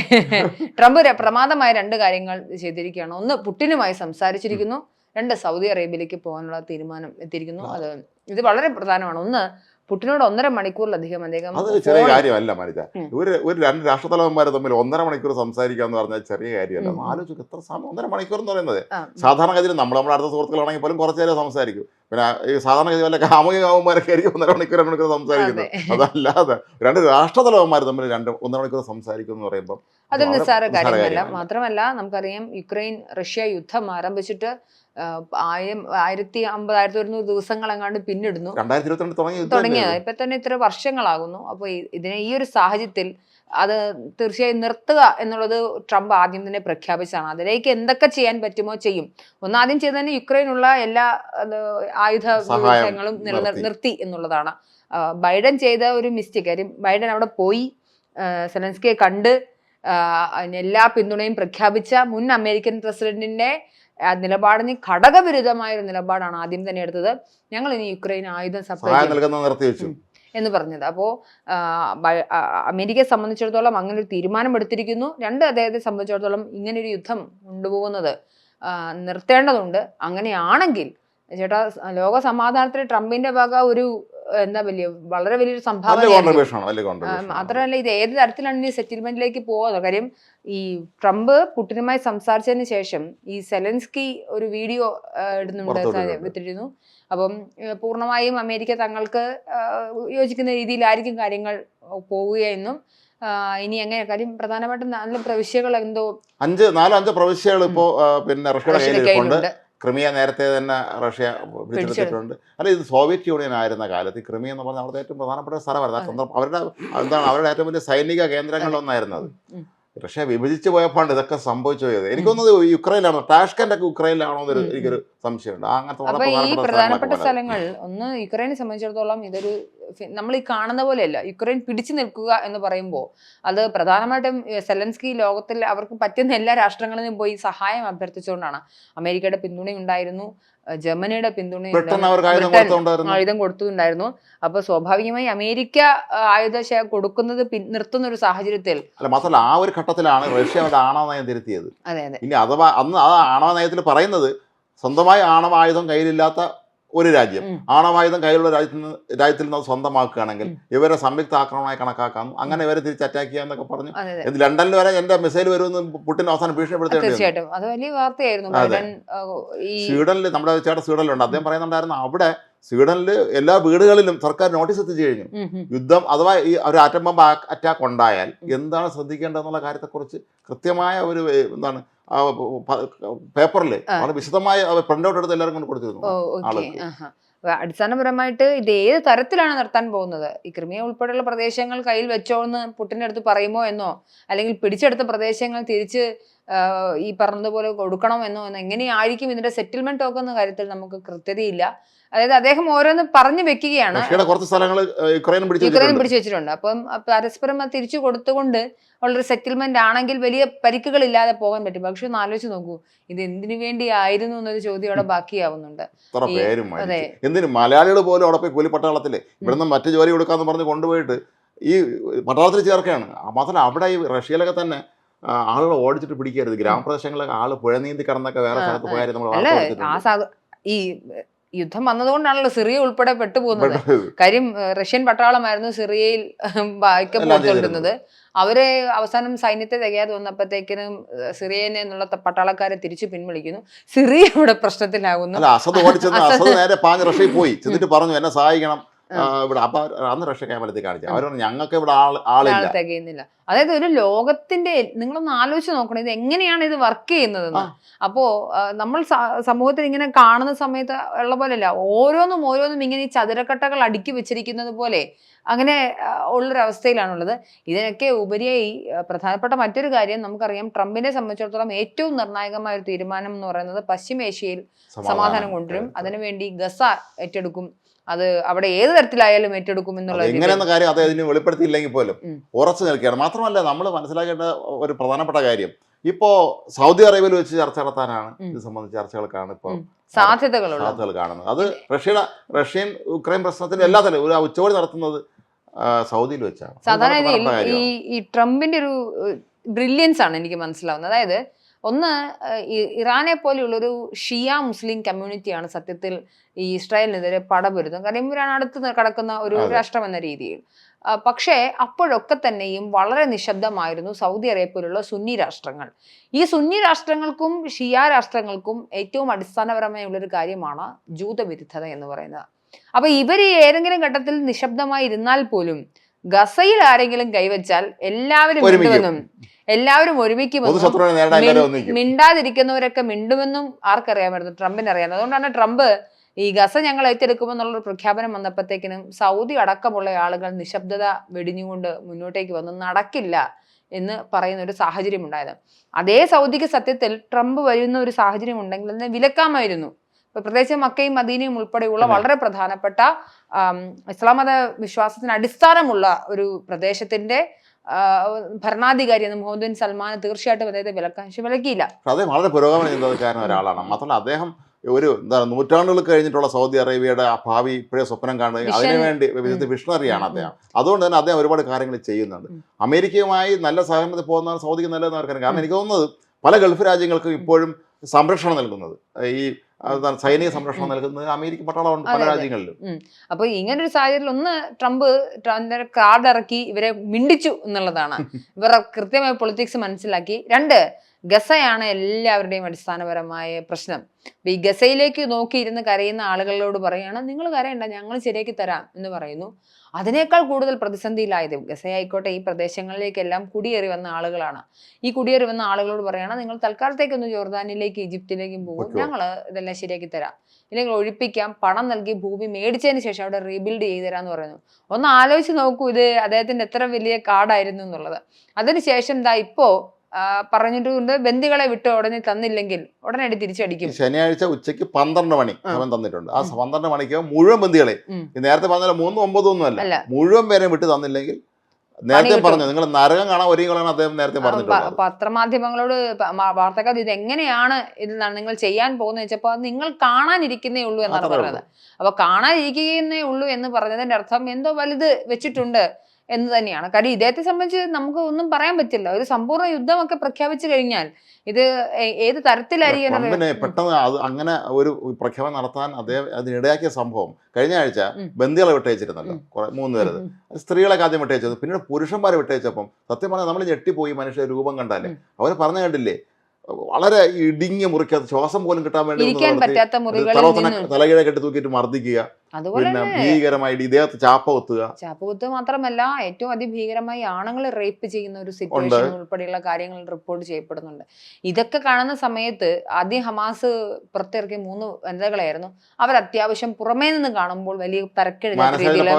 ട്രംപ് പ്രമാദമായ രണ്ട് കാര്യങ്ങൾ ചെയ്തിരിക്കുകയാണ്. ഒന്ന് പുട്ടിനുമായി സംസാരിച്ചിരിക്കുന്നു. രണ്ട് സൗദി അറേബ്യയിലേക്ക് പോകാനുള്ള തീരുമാനം എത്തിയിരിക്കുന്നു. അത് ഇത് വളരെ പ്രധാനമാണ്. ഒന്ന് പുട്ടിനോട് ഒന്നര മണിക്കൂറിലധികം അദ്ദേഹം അത് ചെറിയ കാര്യമല്ല മരിച്ച. ഒരു ഒരു രണ്ട് രാഷ്ട്രതലവന്മാർ തമ്മിൽ ഒന്നര മണിക്കൂർ സംസാരിക്കാന്ന് പറഞ്ഞാൽ ചെറിയ കാര്യമല്ല. ആലോചിക്കും എത്ര സമയം? ഒന്നര മണിക്കൂർ എന്ന് പറയുന്നത്. സാധാരണഗതിയിൽ നമ്മൾ നമ്മുടെ അടുത്ത സുഹൃത്തുക്കളാണെങ്കിൽ പോലും കുറച്ച് നേരം സംസാരിക്കും. പിന്നെ ഈ സാധാരണഗതി വല്ല കാമുകാവന്മാരൊക്കെ ആയിരിക്കും ഒന്നര മണിക്കൂർ രണ്ട് മണിക്കൂർ സംസാരിക്കുന്നത്. അതെ. അതല്ലാതെ രണ്ട് രാഷ്ട്രതലവന്മാർ തമ്മിൽ രണ്ട് ഒന്നര മണിക്കൂർ സംസാരിക്കും എന്ന് പറയുമ്പോൾ അതൊരു നിസ്സാര കാര്യമല്ല. മാത്രമല്ല നമുക്കറിയാം യുക്രൈൻ റഷ്യ യുദ്ധം ആരംഭിച്ചിട്ട് ആയിരം ആയിരത്തി അമ്പത് ആയിരത്തി ഒരുന്നൂറ് ദിവസങ്ങൾ എങ്ങാണ്ട് പിന്നിടുന്നു തുടങ്ങിയത് ഇപ്പൊ തന്നെ ഇത്ര വർഷങ്ങളാകുന്നു. അപ്പോൾ ഇതിനെ ഈ ഒരു സാഹചര്യത്തിൽ അത് തീർച്ചയായും നിർത്തുക എന്നുള്ളത് ട്രംപ് ആദ്യം തന്നെ പ്രഖ്യാപിച്ചതാണ്. അതിലേക്ക് എന്തൊക്കെ ചെയ്യാൻ പറ്റുമോ ചെയ്യും. ഒന്നാദ്യം ചെയ്ത് തന്നെ യുക്രൈനുള്ള എല്ലാ ആയുധ വിഷയങ്ങളും നിർത്തി. എന്നുള്ളതാണ്. ബൈഡൻ ചെയ്ത ഒരു മിസ്റ്റേക്ക്. കാര്യം ബൈഡൻ അവിടെ പോയി. സെലൻസ്കിയെ കണ്ട് എല്ലാ പിന്തുണയും പ്രഖ്യാപിച്ച മുൻ അമേരിക്കൻ പ്രസിഡന്റിന്റെ നിലപാടിന് ഘടകവിരുദ്ധമായ ഒരു നിലപാടാണ് ആദ്യം തന്നെ എടുത്തത്. ഞങ്ങൾ ഇനി യുക്രൈൻ ആയുധം സപ്ലൈ എന്ന് പറഞ്ഞത്. അപ്പോൾ അമേരിക്കയെ സംബന്ധിച്ചിടത്തോളം അങ്ങനെ ഒരു തീരുമാനം എടുത്തിരിക്കുന്നു. രണ്ട് അദ്ദേഹത്തെ സംബന്ധിച്ചിടത്തോളം ഇങ്ങനെ ഒരു യുദ്ധം കൊണ്ടുപോകുന്നത് നിർത്തേണ്ടതുണ്ട്. അങ്ങനെയാണെങ്കിൽ ചേട്ടാ ലോക സമാധാനത്തിന് ട്രംപിന്റെ വക ഒരു എന്താ വലിയ വളരെ വലിയൊരു വലിയ സംഭാവന മാത്രമല്ല ഇത് ഏത് തരത്തിലാണ് ഇനി സെറ്റിൽമെന്റിലേക്ക് പോകുന്നത് കാര്യം ഈ ട്രംപ് പുടിനുമായി സംസാരിച്ചതിന് ശേഷം ഈ സെലൻസ്കി ഒരു വീഡിയോ ഇടുന്നുണ്ട്. വിട്ടിരുന്നു. അപ്പം പൂർണമായും അമേരിക്ക തങ്ങൾക്ക് യോജിക്കുന്ന രീതിയിലായിരിക്കും കാര്യങ്ങൾ പോവുകയെന്നും ഇനി എങ്ങനെ കാര്യം പ്രധാനമായിട്ടും നല്ല പ്രവിശ്യകൾ എന്തോ അഞ്ച് നാലോ അഞ്ചോ പ്രവിശ്യകൾ ഇപ്പോ പിന്നെ റഷ്യയുടെ റഷ്യയുടെ കയ്യിലുണ്ട്. ക്രിമിയ നേരത്തെ തന്നെ റഷ്യ പിടിച്ചെടുത്തിട്ടുണ്ട്. അല്ല ഇത് സോവിയറ്റ് യൂണിയൻ ആയിരുന്ന കാലത്ത് ക്രിമിയ എന്ന് പറഞ്ഞാൽ അവിടുത്തെ ഏറ്റവും പ്രധാനപ്പെട്ട സ്ഥലമായിരുന്നു. ആ സന്ദർഭം അവരുടെ എന്താണ് അവരുടെ ഏറ്റവും വലിയ സൈനിക കേന്ദ്രങ്ങളിലൊന്നായിരുന്നത്. റഷ്യ വിഭജിച്ച് പോയപ്പോഴാണ് ഇതൊക്കെ സംഭവിച്ചു പോയത്. എനിക്കൊന്നത് യുക്രൈനിലാണോ ടാഷ്കന്റ് ഒക്കെ യുക്രൈനിലാണോ എന്നൊരു എനിക്കൊരു സംശയമുണ്ട്. അങ്ങനത്തെ വളരെ പ്രധാനപ്പെട്ട സ്ഥലങ്ങൾ ഒന്ന് യുക്രൈനെ സംബന്ധിച്ചിടത്തോളം ഇതൊരു നമ്മൾ ഈ കാണുന്ന പോലെയല്ല. യുക്രൈൻ പിടിച്ചു നിൽക്കുക എന്ന് പറയുമ്പോൾ അത് പ്രധാനമായിട്ടും സെലൻസ്കി ലോകത്തിൽ അവർക്ക് പറ്റുന്ന എല്ലാ രാഷ്ട്രങ്ങളിലും പോയി സഹായം അഭ്യർത്ഥിച്ചുകൊണ്ടാണ്. അമേരിക്കയുടെ പിന്തുണ ഉണ്ടായിരുന്നു ജർമ്മനിയുടെ പിന്തുണ ആയുധം കൊടുത്തുണ്ടായിരുന്നു. അപ്പൊ സ്വാഭാവികമായി അമേരിക്ക ആയുധ കൊടുക്കുന്നത് നിർത്തുന്ന ഒരു സാഹചര്യത്തിൽ അല്ല മാത്രമല്ല ആ ഒരു ഘട്ടത്തിലാണ് റഷ്യ അവരുടെ ആണവ നയം തിരുത്തിയത്. അതെ അതെ. ഇനി അഥവാ അന്ന് ആ ആണവ നയത്തിൽ പറയുന്നത് സ്വന്തമായി ആണവായുധം കയ്യിലില്ലാത്ത ഒരു രാജ്യം. ആണവായുധം കയ്യിലുള്ള രാജ്യത്തിൽ നിന്ന് രാജ്യത്തിൽ നിന്ന് സ്വന്തമാക്കുകയാണെങ്കിൽ ഇവരെ സംയുക്ത ആക്രമണമായി കണക്കാക്കാം. അങ്ങനെ ഇവരെ തിരിച്ച് അറ്റാക്ക് ചെയ്യാന്നൊക്കെ പറഞ്ഞു. ലണ്ടനിൽ വരെ എന്റെ മിസൈൽ വരുമെന്ന് പുട്ടിൻ അവസാനം. ഈ സ്വീഡനിൽ നമ്മുടെ ചേട്ടൻ സ്വീഡനിലുണ്ട്. അദ്ദേഹം പറയുന്നുണ്ടായിരുന്നു അവിടെ സ്വീഡനിൽ എല്ലാ വീടുകളിലും സർക്കാർ നോട്ടീസ് എത്തിച്ചു കഴിഞ്ഞു. യുദ്ധം അഥവാ ഈ ഒരു ആറ്റം ബോംബ് അറ്റാക്ക് ഉണ്ടായാൽ എന്താണ് ശ്രദ്ധിക്കേണ്ടതെന്നുള്ള കാര്യത്തെക്കുറിച്ച് കൃത്യമായ ഒരു എന്താണ് പേപ്പറിൽ ആ. വളരെ വിശദമായ പ്രിന്റ് ഔട്ട് എടുത്ത് എല്ലാവർക്കും കൊണ്ട് കൊടുത്തിരുന്നു അടിസ്ഥാനപരമായിട്ട് ഇത് ഏത് തരത്തിലാണ് നടത്താൻ പോകുന്നത്? ഈ ക്രിമിയ ഉൾപ്പെടെയുള്ള പ്രദേശങ്ങൾ കയ്യിൽ വെച്ചോ എന്ന് പുട്ടിന്റെ അടുത്ത് പറയുമോ എന്നോ? അല്ലെങ്കിൽ പിടിച്ചെടുത്ത പ്രദേശങ്ങൾ തിരിച്ച് ഈ പറഞ്ഞതുപോലെ കൊടുക്കണം എന്നോ? എന്നോ എങ്ങനെയായിരിക്കും ഇതിന്റെ സെറ്റിൽമെന്റ് ടോക്കെന്ന എന്ന കാര്യത്തിൽ നമുക്ക് കൃത്യതയില്ല. അതായത് അദ്ദേഹം ഓരോന്ന് പറഞ്ഞു വെക്കുകയാണ്. കുറച്ച് സ്ഥലങ്ങൾ യുക്രൈൻ വെച്ചിട്ടുണ്ട്. പിടിച്ചു വെച്ചിട്ടുണ്ട്. അപ്പം പരസ്പരം അത് തിരിച്ചു കൊടുത്തുകൊണ്ട് ഉള്ളൊരു സെറ്റിൽമെന്റ് ആണെങ്കിൽ വലിയ പരിക്കുകൾ ഇല്ലാതെ പോകാൻ പറ്റും. പക്ഷെ ഒന്ന് ആലോചിച്ച് നോക്കൂ ഇത് എന്തിനു വേണ്ടിയായിരുന്നു എന്നൊരു ചോദ്യം അവിടെ ബാക്കിയാവുന്നുണ്ട്. അതെ. മരിച്ചു. എന്തിന് മലയാളികൾ പോലും അവിടെ പോയി കൂലിപ്പട്ടാളത്തിൽ? ഇവിടുന്ന് മറ്റു ജോലി കൊടുക്കാന്ന് പറഞ്ഞ് കൊണ്ടുപോയിട്ട് ഈ പട്ടാളത്തിൽ ചേർക്കുകയാണ്. മാത്രം മാത്രമല്ല അവിടെ ഈ റഷ്യയിലൊക്കെ തന്നെ ആളുകളെ ആളുകൾ ഓടിച്ചിട്ട് പിടിക്കരുത്. ഗ്രാമപ്രദേശങ്ങളിലൊക്കെ ആൾ പുഴ നീന്തി കടന്നൊക്കെ വേറെ സ്ഥലത്ത്. പോയാലും നമ്മൾ. ഈ യുദ്ധം വന്നതുകൊണ്ടാണല്ലോ സിറിയ ഉൾപ്പെടെ പെട്ടുപോകുന്നത്. കാര്യം റഷ്യൻ പട്ടാളമായിരുന്നു സിറിയയിൽ വായിക്കപ്പെട്ടുകൊണ്ടിരുന്നത് അവരെ അവസാനം സൈന്യത്തെ തികയാതെ വന്നപ്പോഴത്തേക്കിനും സിറിയ സിറിയനെ എന്നുള്ള പട്ടാളക്കാരെ തിരിച്ചു പിൻവലിക്കുന്നു സിറിയ ഇവിടെ പ്രശ്നത്തിലാകുന്നു. അസദ് നേരെ പാഞ്ഞ് റഷ്യയിൽ പോയി. ചെന്നിട്ട് പറഞ്ഞു എന്നെ സഹായിക്കണം. ഇവിടെ അപ്പൊ അന്ന് റഷ്യ ക്യാമറത്തിൽ കാണിച്ചു. അവർ പറഞ്ഞു ഞങ്ങൾക്ക് ഇവിടെ ആളില്ല. തികയുന്നില്ല. അതായത് ഒരു ലോകത്തിന്റെ നിങ്ങളൊന്ന് ആലോചിച്ച് നോക്കണം ഇത് എങ്ങനെയാണ് ഇത് വർക്ക് ചെയ്യുന്നതെന്ന്. അപ്പോ നമ്മൾ സമൂഹത്തിൽ ഇങ്ങനെ കാണുന്ന സമയത്ത് ഉള്ള പോലെയല്ല ഓരോന്നും ഓരോന്നും ഇങ്ങനെ ഈ ചതുരക്കട്ടകൾ അടുക്കി വെച്ചിരിക്കുന്നത് പോലെ അങ്ങനെ ഉള്ളൊരവസ്ഥയിലാണുള്ളത്. ഇതിനൊക്കെ ഉപരിയായി പ്രധാനപ്പെട്ട മറ്റൊരു കാര്യം നമുക്കറിയാം ട്രംപിനെ സംബന്ധിച്ചിടത്തോളം ഏറ്റവും നിർണായകമായ ഒരു തീരുമാനം എന്ന് പറയുന്നത് പശ്ചിമേഷ്യയിൽ സമാധാനം കൊണ്ടുവരും. അതിനുവേണ്ടി ഗസ ഏറ്റെടുക്കും. അത് അവിടെ ഏത് തരത്തിലായാലും ഏറ്റെടുക്കും എന്നുള്ള എങ്ങനെയെന്ന കാര്യം അത് അതിന് വെളിപ്പെടുത്തിയില്ലെങ്കിൽ പോലും ഉറച്ചു നിൽക്കുകയാണ്. മാത്രമല്ല നമ്മൾ മനസ്സിലാക്കേണ്ട ഒരു പ്രധാനപ്പെട്ട കാര്യം ഇപ്പോ സൗദി അറേബ്യയിൽ വെച്ച് ചർച്ച നടത്താനാണ്. ഇത് സംബന്ധിച്ച ചർച്ചകൾക്കാണ് ഇപ്പോൾ ഉം. സാധ്യതകളുള്ളത് സാധ്യതകൾ കാണുന്നത്. അത് റഷ്യയുടെ റഷ്യൻ യുക്രൈൻ പ്രശ്നത്തിന്റെ എല്ലാ തലം ഒരു ഉച്ചകോടി നടത്തുന്നത് സൗദിയിൽ വെച്ചാണ്. സാധാരണ ഈ ട്രംപിന്റെ ഒരു ബ്രില്യൻസ് ആണ് എനിക്ക് മനസ്സിലാവുന്നത്. അതായത് ഒന്ന് ഇറാനെ പോലെയുള്ളൊരു ഷിയ മുസ്ലിം കമ്മ്യൂണിറ്റിയാണ് സത്യത്തിൽ ഈ ഇസ്രായേലിനെതിരെ പടപൊരുത്തുന്നത് കാരണം ഇവരാണ് അടുത്ത് കടക്കുന്ന ഒരു. രാഷ്ട്രം എന്ന രീതിയിൽ പക്ഷേ അപ്പോഴൊക്കെ തന്നെയും വളരെ നിശബ്ദമായിരുന്നു സൗദി അറേബ്യ പോലുള്ള സുന്നി രാഷ്ട്രങ്ങൾ ഈ സുന്നി രാഷ്ട്രങ്ങൾക്കും ഷിയ രാഷ്ട്രങ്ങൾക്കും ഏറ്റവും അടിസ്ഥാനപരമായ ഒരു കാര്യമാണ് ജൂതവിരുദ്ധത എന്ന് പറയുന്നത് അപ്പൊ ഇവർ ഏതെങ്കിലും ഘട്ടത്തിൽ നിശബ്ദമായി ഇരുന്നാൽ പോലും ഗസയിൽ ആരെങ്കിലും കൈവച്ചാൽ എല്ലാവരും ഒരുമിക്കും. എല്ലാവരും ഒരുമിക്കുമെന്നും ഒന്നിക്കും. മിണ്ടാതിരിക്കുന്നവരൊക്കെ മിണ്ടുമെന്നും ആർക്കറിയാമായിരുന്നു ട്രംപിന് അറിയാം. അതുകൊണ്ടാണ് ട്രംപ് ഈ ഗസ ഞങ്ങൾ ഏറ്റെടുക്കുമെന്നുള്ളൊരു പ്രഖ്യാപനം വന്നപ്പോഴത്തേക്കിനും സൗദി അടക്കമുള്ള ആളുകൾ നിശബ്ദത വെടിഞ്ഞുകൊണ്ട് മുന്നോട്ടേക്ക് വന്നു. നടക്കില്ല എന്ന് പറയുന്ന ഒരു സാഹചര്യം ഉണ്ടായത്. അതേ സൗദിക്ക് സത്യത്തിൽ ട്രംപ് വരുന്ന ഒരു സാഹചര്യം ഉണ്ടെങ്കിൽ അതിനെ വിലക്കാമായിരുന്നു. ഇപ്പൊ പ്രത്യേകിച്ച് മക്കയും മദീനയും ഉൾപ്പെടെയുള്ള വളരെ പ്രധാനപ്പെട്ട ഇസ്ലാം മത വിശ്വാസത്തിന് അടിസ്ഥാനമുള്ള ഒരു പ്രദേശത്തിന്റെ ഭരണാധികാരി എന്ന മുഹമ്മദ് ബിൻ സൽമാൻ തീർച്ചയായിട്ടും അദ്ദേഹത്തെ വിലക്കാൻ വിലക്കിയില്ല. അദ്ദേഹം വളരെ പുരോഗമന ചിന്തക്കാരൻ ഒരാളാണ്. മാത്രമല്ല അദ്ദേഹം ഒരു എന്താണ് നൂറ്റാണ്ടുകൾ കഴിഞ്ഞിട്ടുള്ള സൗദി അറേബ്യയുടെ ആ ഭാവി ഇപ്പോഴേ സ്വപ്നം കാണുക Vision. അതിനുവേണ്ടി വിഷണറിയാണ് അദ്ദേഹം. അതുകൊണ്ട് തന്നെ അദ്ദേഹം ഒരുപാട് കാര്യങ്ങൾ ചെയ്യുന്നുണ്ട്. അമേരിക്കയുമായി നല്ല സഹകരണത്തിൽ പോകുന്ന സൗദിക്ക് നല്ലതെന്ന് അവർക്കറിയാം കാരണം എനിക്ക് തോന്നുന്നത് പല ഗൾഫ് രാജ്യങ്ങൾക്കും ഇപ്പോഴും സംരക്ഷണം നൽകുന്നത്. ഈ സൈനിക സംരക്ഷണം നൽകുന്നത് അമേരിക്ക പട്ടാളമുണ്ട് പല. രാജ്യങ്ങളിലും. അപ്പൊ ഇങ്ങനെ ഒരു സാഹചര്യത്തിൽ ഒന്ന് ട്രംപ് കാർഡ് ഇറക്കി ഇവരെ മിണ്ടിച്ചു എന്നുള്ളതാണ്. ഇവരുടെ കൃത്യമായ പൊളിറ്റിക്സ് മനസ്സിലാക്കി. രണ്ട് ഗസയാണ് എല്ലാവരുടെയും അടിസ്ഥാനപരമായ പ്രശ്നം. അപ്പൊ ഈ ഗസയിലേക്ക് നോക്കിയിരുന്ന് കരയുന്ന ആളുകളോട് പറയുകയാണ് നിങ്ങൾ കരയണ്ട ഞങ്ങൾ ശരിയാക്കി തരാം എന്ന് പറയുന്നു. അതിനേക്കാൾ കൂടുതൽ പ്രതിസന്ധിയിലായത് ഗസയായിക്കോട്ടെ ഈ പ്രദേശങ്ങളിലേക്കെല്ലാം കുടിയേറി വന്ന ആളുകളാണ്. ഈ കുടിയേറി വന്ന ആളുകളോട് പറയുകയാണ് നിങ്ങൾ തൽക്കാലത്തേക്കൊന്ന് ജോർദാനിലേക്ക് ഈജിപ്തിലേക്കും പോകും. ഞങ്ങൾ ഇതെല്ലാം ശരിയാക്കി തരാം. ഇല്ലെങ്കിൽ ഒഴിപ്പിക്കാം പണം നൽകി ഭൂമി മേടിച്ചതിന് ശേഷം അവിടെ റീബിൽഡ് ചെയ്ത് തരാമെന്ന് പറയുന്നു. ഒന്ന് ആലോചിച്ച് നോക്കൂ ഇത് അദ്ദേഹത്തിന്റെ എത്ര വലിയ കാർഡായിരുന്നു എന്നുള്ളത്. അതിനുശേഷം എന്താ ഇപ്പോ പറഞ്ഞിട്ടുണ്ട് ബന്ദികളെ വിട്ട് ഉടനെ തന്നില്ലെങ്കിൽ ഉടനടി തിരിച്ചടിക്കും. ശനിയാഴ്ച ഉച്ചയ്ക്ക് പന്ത്രണ്ട് മണി അവൻ തന്നിട്ടുണ്ട്. ആ പന്ത്രണ്ട് മണിക്ക് മുഴുവൻ ബന്ദികളെ. ഈ നേരത്തെ പറഞ്ഞ മൂന്നും ഒമ്പതും ഒന്നും അല്ല. മുഴുവൻ പേരെ വിട്ട് തന്നില്ലെങ്കിൽ നേരത്തെ പറഞ്ഞു നിങ്ങൾ നരകം കാണാൻ ഒരുങ്ങളാണ് അദ്ദേഹം നേരത്തെ പറഞ്ഞിട്ടുള്ളത്. പത്രമാധ്യമങ്ങളോട് വാർത്തകൾ വാർത്തക്കാർ ഇത് എങ്ങനെയാണ് ഇത് നിങ്ങൾ ചെയ്യാൻ പോകുന്നത് വെച്ചപ്പോൾ നിങ്ങൾ കാണാനിരിക്കുന്നേ ഉള്ളൂ എന്നാണ് പറഞ്ഞത്. അപ്പൊ കാണാനിരിക്കുന്നേ ഉള്ളൂ എന്ന് പറഞ്ഞതിന്റെ അർത്ഥം എന്തോ വലുത് വെച്ചിട്ടുണ്ട്. എന്ന് തന്നെയാണ്. കാര്യം ഇദ്ദേഹത്തെ സംബന്ധിച്ച് നമുക്ക് ഒന്നും പറയാൻ പറ്റില്ല. ഒരു സമ്പൂർണ യുദ്ധമൊക്കെ പ്രഖ്യാപിച്ചു കഴിഞ്ഞാൽ ഇത് ഏത് തരത്തിലായിരിക്കും പെട്ടെന്ന് അങ്ങനെ ഒരു പ്രഖ്യാപനം നടത്താൻ അദ്ദേഹം അതിനിടയാക്കിയ സംഭവം കഴിഞ്ഞ ആഴ്ച. ബന്ദികളെ വിട്ടയച്ചിരുന്നല്ലോ. കുറെ മൂന്ന് പേരത് സ്ത്രീകളെ ആദ്യം വിട്ടയച്ചത് പിന്നീട് പുരുഷന്മാരെ വിട്ടയച്ചപ്പം സത്യം പറഞ്ഞാൽ നമ്മൾ ഞെട്ടിപ്പോയി മനുഷ്യ രൂപം കണ്ടാലേ. അവർ അവർ പറഞ്ഞു കണ്ടില്ലേ വളരെ ഇടുങ്ങിയ മുറിക്കാത്ത ശ്വാസം പോലും കിട്ടാൻ വേണ്ടി തലകീഴെ കെട്ടി തൂക്കിയിട്ട് മർദ്ദിക്കുക. പിന്നെ ഭീകരമായിട്ട് ഇദ്ദേഹത്ത് ചാപ്പ കുത്തുക. ചാപ്പകുത്ത് മാത്രമല്ല ഏറ്റവും അതിഭീകരമായി ആണുങ്ങളെ റേപ്പ് ചെയ്യുന്ന ഒരു സിറ്റുവേഷൻ ഉൾപ്പെടെയുള്ള കാര്യങ്ങൾ റിപ്പോർട്ട് ചെയ്യപ്പെടുന്നുണ്ട്. ഇതൊക്കെ കാണുന്ന സമയത്ത് ആദ്യം ഹമാസ് പുറത്തിറക്കിയ മൂന്ന് വനിതകളായിരുന്നു. അവർ അത്യാവശ്യം പുറമേ നിന്ന് കാണുമ്പോൾ വലിയ തരക്കെടുത്ത രീതിയിൽ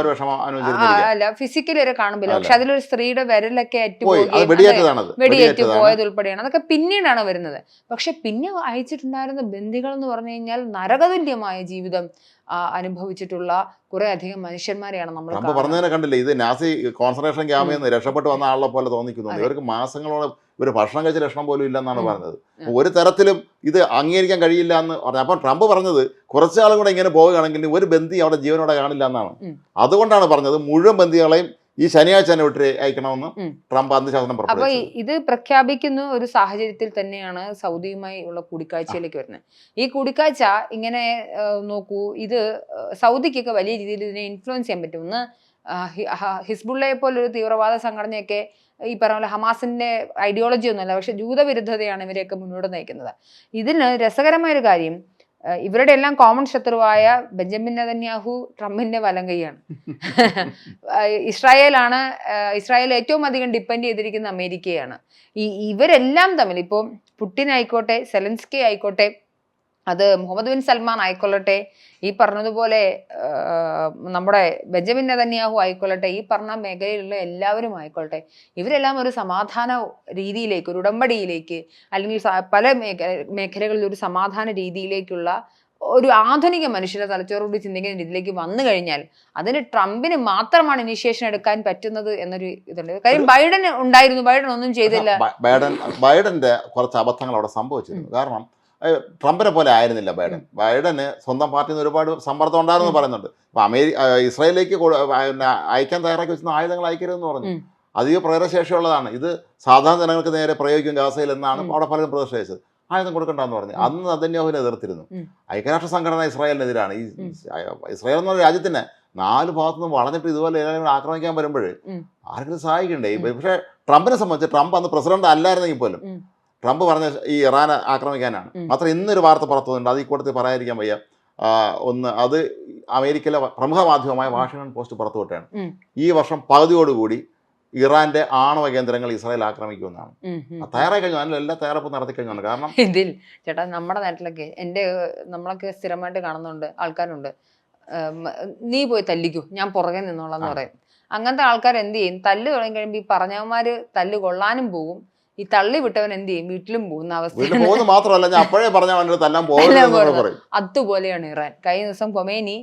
അല്ല ഫിസിക്കലി വരെ കാണുമ്പോൾ പക്ഷെ അതിലൊരു സ്ത്രീയുടെ വിരലൊക്കെ വെടിയേറ്റ് പോയത് ഉൾപ്പെടെയാണ്. അതൊക്കെ പിന്നീടാണ് വരുന്നത്. പക്ഷെ പിന്നെ അയച്ചിട്ടുണ്ടായിരുന്ന ബന്ധികൾ എന്ന് പറഞ്ഞു കഴിഞ്ഞാൽ നരകതുല്യമായ ജീവിതം ആ, അനുഭവിച്ചിട്ടുള്ള കുറെ അധികം മനുഷ്യന്മാരെയാണ് നമ്മൾ പറഞ്ഞതിനെ കണ്ടില്ലേ? ഇത് നാസി കോൺസെൻട്രേഷൻ ക്യാമ്പിൽ നിന്ന് രക്ഷപ്പെട്ട് വന്ന ആളെ പോലെ തോന്നിക്കുന്നു. ഇവർക്ക് മാസങ്ങളോളം ഇവർ ഭക്ഷണം കഴിച്ച ലക്ഷണം പോലും ഇല്ലെന്നാണ്. പറഞ്ഞത്. ഒരു തരത്തിലും ഇത് അംഗീകരിക്കാൻ കഴിയില്ല എന്ന് പറഞ്ഞു അപ്പം ട്രംപ് പറഞ്ഞത് കുറച്ചാളും കൂടെ ഇങ്ങനെ പോവുകയാണെങ്കിൽ ഒരു ബന്ധി അവിടെ ജീവനോടെ കാണില്ല എന്നാണ്. അതുകൊണ്ടാണ് പറഞ്ഞത് മുഴുവൻ ബന്ദികളെയും ഈ ശനിയാഴ്ച തന്നെ വിട്ട് അയക്കണമെന്ന് ട്രംപ് അന്ന് ശാസനം അപ്പൊ ഇത് പ്രഖ്യാപിക്കുന്ന ഒരു സാഹചര്യത്തിൽ തന്നെയാണ് സൗദിയുമായി ഉള്ള കൂടിക്കാഴ്ചയിലേക്ക് വരുന്നത്. ഈ കൂടിക്കാഴ്ച ഇങ്ങനെ നോക്കൂ ഇത് സൗദിക്കൊക്കെ വലിയ രീതിയിൽ ഇതിനെ ഇൻഫ്ലുവൻസ് ചെയ്യാൻ പറ്റും ഒന്ന് ഹിസ്ബുള്ളയെ പോലൊരു തീവ്രവാദ സംഘടനയൊക്കെ ഈ പറഞ്ഞ പോലെ ഹമാസിന്റെ ഐഡിയോളജി ഒന്നുമല്ല പക്ഷെ ജൂതവിരുദ്ധതയാണ് ഇവരെയൊക്കെ മുന്നോട്ട് നയിക്കുന്നത്. ഇതിന് രസകരമായ ഒരു കാര്യം ഇവരുടെ എല്ലാം കോമൺ ശത്രുവായ ബെഞ്ചമിൻ നെതന്യാഹു ട്രംപിന്റെ വലം കൈയാണ്. ഇസ്രായേലാണ് ഇസ്രായേൽ ഏറ്റവും അധികം ഡിപ്പെൻഡ് ചെയ്തിരിക്കുന്ന അമേരിക്കയാണ്. ഈ ഇവരെല്ലാം തമ്മിൽ ഇപ്പോൾ പുട്ടിൻ ആയിക്കോട്ടെ സെലൻസ്കി ആയിക്കോട്ടെ അത് മുഹമ്മദ് ബിൻ സൽമാൻ ആയിക്കൊള്ളട്ടെ. ഈ പറഞ്ഞതുപോലെ നമ്മുടെ ബെഞ്ചമിൻ നെതന്യാഹു ആയിക്കൊള്ളട്ടെ ഈ പറഞ്ഞ മേഖലയിലുള്ള എല്ലാവരും ആയിക്കൊള്ളട്ടെ. ഇവരെല്ലാം ഒരു സമാധാന രീതിയിലേക്ക് ഒരു ഉടമ്പടിയിലേക്ക് അല്ലെങ്കിൽ പല മേഖല മേഖലകളിൽ ഒരു സമാധാന രീതിയിലേക്കുള്ള ഒരു ആധുനിക മനുഷ്യരെ തലച്ചോറോട് ചിന്തിക്കുന്ന രീതിയിലേക്ക് വന്നു കഴിഞ്ഞാൽ അതിന് ട്രംപിന് മാത്രമാണ് ഇനിഷ്യേഷൻ എടുക്കാൻ പറ്റുന്നത് എന്നൊരു ഇതുണ്ട്. കാര്യം ബൈഡൻ ഉണ്ടായിരുന്നു ബൈഡൻ ഒന്നും ചെയ്തില്ല. ബൈഡൻ ബൈഡന്റെ കുറച്ച് അബദ്ധങ്ങൾ അവിടെ സംഭവിച്ചിരുന്നു കാരണം ട്രംപിനെ പോലെ ആയിരുന്നില്ല ബൈഡൻ. ബൈഡന് സ്വന്തം പാർട്ടിയിൽ നിന്ന് ഒരുപാട് സമ്മർദ്ദം ഉണ്ടായിരുന്നു പറയുന്നുണ്ട്. അപ്പൊ അമേരിക്ക ഇസ്രായേലിലേക്ക് അയക്കാൻ തയ്യാറാക്കി വെച്ചിരുന്ന ആയുധങ്ങൾ അയക്കരുതെന്ന് പറഞ്ഞു. അധിക പ്രകടശേഷിയുള്ളതാണ് ഇത് സാധാരണ ജനങ്ങൾക്ക് നേരെ പ്രയോഗിക്കും ഗാസയിൽ എന്നാണ്. അവിടെ പലരും പ്രതിഷേധിച്ചത് ആയുധം കൊടുക്കണ്ടെന്ന് പറഞ്ഞു. അന്ന് അതന്യാഹുവിനെ എതിർത്തിരുന്നു. ഐക്യരാഷ്ട്ര സംഘടന ഇസ്രായേലിനെതിരാണ്. ഈ ഇസ്രായേൽ എന്ന രാജ്യത്തിന് നാല് ഭാഗത്തുനിന്നും വളഞ്ഞിട്ട് ഇതുപോലെ ആക്രമിക്കാൻ വരുമ്പോൾ. ആർക്കും സഹായിക്കണ്ടേ. പക്ഷേ ട്രംപിനെ സംബന്ധിച്ച് ട്രംപ് അന്ന് പ്രസിഡന്റ് അല്ലായിരുന്നെങ്കിൽ പോലും. ട്രംപ് പറഞ്ഞ ഈ ഇറാനെ ആക്രമിക്കാനാണ്. മാത്രം ഇന്നൊരു വാർത്ത പുറത്തു വന്നിട്ടുണ്ട് അത് ഈ കൂട്ടത്തിൽ പറയാതിരിക്കാൻ വയ്യ. ഒന്ന് അത് അമേരിക്കയിലെ പ്രമുഖ മാധ്യമമായ വാഷിംഗ്ടൺ പോസ്റ്റ് പുറത്തുവിട്ടാണ്. ഈ വർഷം പകുതിയോടുകൂടി ഇറാന്റെ ആണവ കേന്ദ്രങ്ങൾ ഇസ്രായേൽ ആക്രമിക്കുമെന്നാണ്. തയ്യാറായി കഴിഞ്ഞു. അതിൽ എല്ലാ തയ്യാറെടുപ്പും നടത്തി കഴിഞ്ഞാണ് കാരണം ഇതിൽ ചേട്ടാ നമ്മുടെ നാട്ടിലൊക്കെ എന്റെ നമ്മളൊക്കെ സ്ഥിരമായിട്ട് കാണുന്നുണ്ട് ആൾക്കാരുണ്ട്. നീ പോയി തല്ലിക്കൂ ഞാൻ പുറകെ നിന്നോളാം എന്ന് പറയും. അങ്ങനത്തെ ആൾക്കാർ എന്ത് ചെയ്യും? തല്ല് തുടങ്ങി കഴിയുമ്പോൾ ഈ പറഞ്ഞവന്മാര് തല്ല് കൊള്ളാനും പോകും. ഈ തള്ളി വിട്ടവൻ എന്ത് ചെയ്യും? വീട്ടിലും പോകുന്ന അവസ്ഥ മാത്രമല്ല ഞാൻ അപ്പോഴേ പറഞ്ഞ പോകുന്നത്. അതുപോലെയാണ് ഇറാൻ. കഴിഞ്ഞ ദിവസം കൊമേനി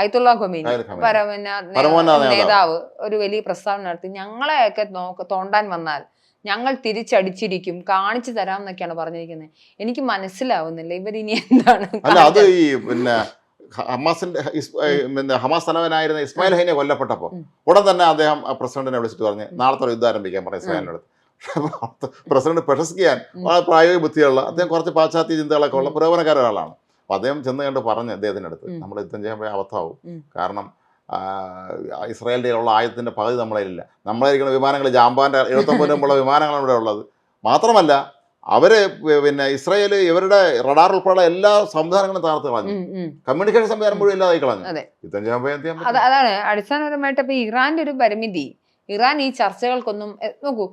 അയത്തുള്ള കൊമേനി പരമന നേതാവ്. ഒരു വലിയ പ്രസ്താവന നടത്തി. ഞങ്ങളെയൊക്കെ നോക്ക തോണ്ടാൻ വന്നാൽ ഞങ്ങൾ തിരിച്ചടിച്ചിരിക്കും കാണിച്ചു തരാം എന്നൊക്കെയാണ് പറഞ്ഞിരിക്കുന്നത്. എനിക്ക് മനസ്സിലാവുന്നില്ല ഇവരിനി എന്താണ് അല്ല അത് ഈ പിന്നെ ഹമാസിന്റെ പിന്നെ ഹമാസ് തലവനായിരുന്ന ഇസ്മായിൽ ഹൈനെ കൊല്ലപ്പെട്ടപ്പോൾ. ഉടൻ തന്നെ അദ്ദേഹം പ്രസിഡന്റിനെ വിളിച്ചിട്ട് പറഞ്ഞ് നാളത്തെ യുദ്ധം ആരംഭിക്കാൻ പറഞ്ഞു ഇസ്രായേലിനോട് പ്രസിഡന്റ് പെഷസ്കിയാൻ ഉം. വളരെ പ്രായോഗിക ബുദ്ധിയുള്ള അദ്ദേഹം കുറച്ച് പാശ്ചാത്യ ചിന്തകളൊക്കെ ഉള്ള പുരോഗമനക്കാര ഒരാളാണ് അപ്പൊ അദ്ദേഹം ചെന്ന് കണ്ട് പറഞ്ഞ് അദ്ദേഹത്തിന്റെ അടുത്ത് നമ്മൾ യുദ്ധം ചെയ്യാൻ പോയ അബദ്ധമാവും കാരണം ഇസ്രായേലിന്റെ ഉള്ള ആയുധത്തിന്റെ പകുതി നമ്മളതിലില്ല നമ്മളായിരിക്കുന്ന വിമാനങ്ങൾ ജാമ്പാന്റെ എഴുപത്തൊമ്പത് മുമ്പുള്ള വിമാനങ്ങളാണ് ഇവിടെ ഉള്ളത്. മാത്രമല്ല അവർ പിന്നെ ഇസ്രായേൽ ഇവരുടെ റഡാർ ഉൾപ്പെടെ എല്ലാ സംവിധാനങ്ങളും തകർത്ത് കളഞ്ഞു. കമ്മ്യൂണിക്കേഷൻ സംവിധാനം മുഴുവൻ ഇല്ലാതായി കളഞ്ഞു. യുദ്ധം ചെയ്യാൻ പോയാൽ? അതാണ്. അടിസ്ഥാനപരമായിട്ട് ഇപ്പൊ ഇറാന്റെ ഒരു പരിമിതി. ഇറാൻ ഈ ചർച്ചകൾക്കൊന്നും നോക്കൂ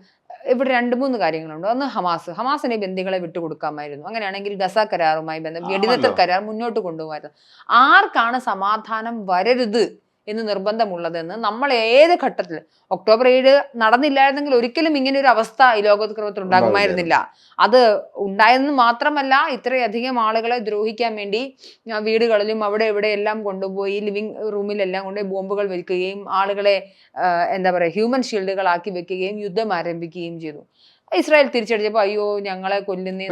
ഇവിടെ രണ്ട് മൂന്ന് കാര്യങ്ങളുണ്ട്. ഒന്ന് ഹമാസ്. ഹമാസിനെ ബന്ദികളെ വിട്ടുകൊടുക്കാമായിരുന്നു. അങ്ങനെയാണെങ്കിൽ ഗസ കരാറുമായി ബന്ധം വെടിനിർത്തൽ കരാർ മുന്നോട്ട് കൊണ്ടുപോകാമായിരുന്നു. ആർക്കാണ് സമാധാനം വരരുത്? എന്ന് നിർബന്ധമുള്ളതെന്ന് നമ്മൾ ഏത് ഘട്ടത്തിൽ? ഒക്ടോബർ ഏഴ് നടന്നില്ലായിരുന്നെങ്കിൽ ഒരിക്കലും ഇങ്ങനെ ഒരു അവസ്ഥ ഈ ലോകത്തിൽ ഉണ്ടാകുമായിരുന്നില്ല. അത് ഉണ്ടായെന്ന് മാത്രമല്ല ഇത്രയധികം ആളുകളെ ദ്രോഹിക്കാൻ വേണ്ടി വീടുകളിലും അവിടെ ഇവിടെ എല്ലാം കൊണ്ടുപോയി ലിവിങ് റൂമിലെല്ലാം കൊണ്ടുപോയി ബോംബുകൾ വെക്കുകയും ആളുകളെ എന്താ പറയുക ഹ്യൂമൻ ഷീൽഡുകളാക്കി വെക്കുകയും യുദ്ധം ആരംഭിക്കുകയും ചെയ്തു. ഇസ്രായേൽ തിരിച്ചടിച്ചപ്പോ അയ്യോ ഞങ്ങളെ കൊല്ലുന്നേ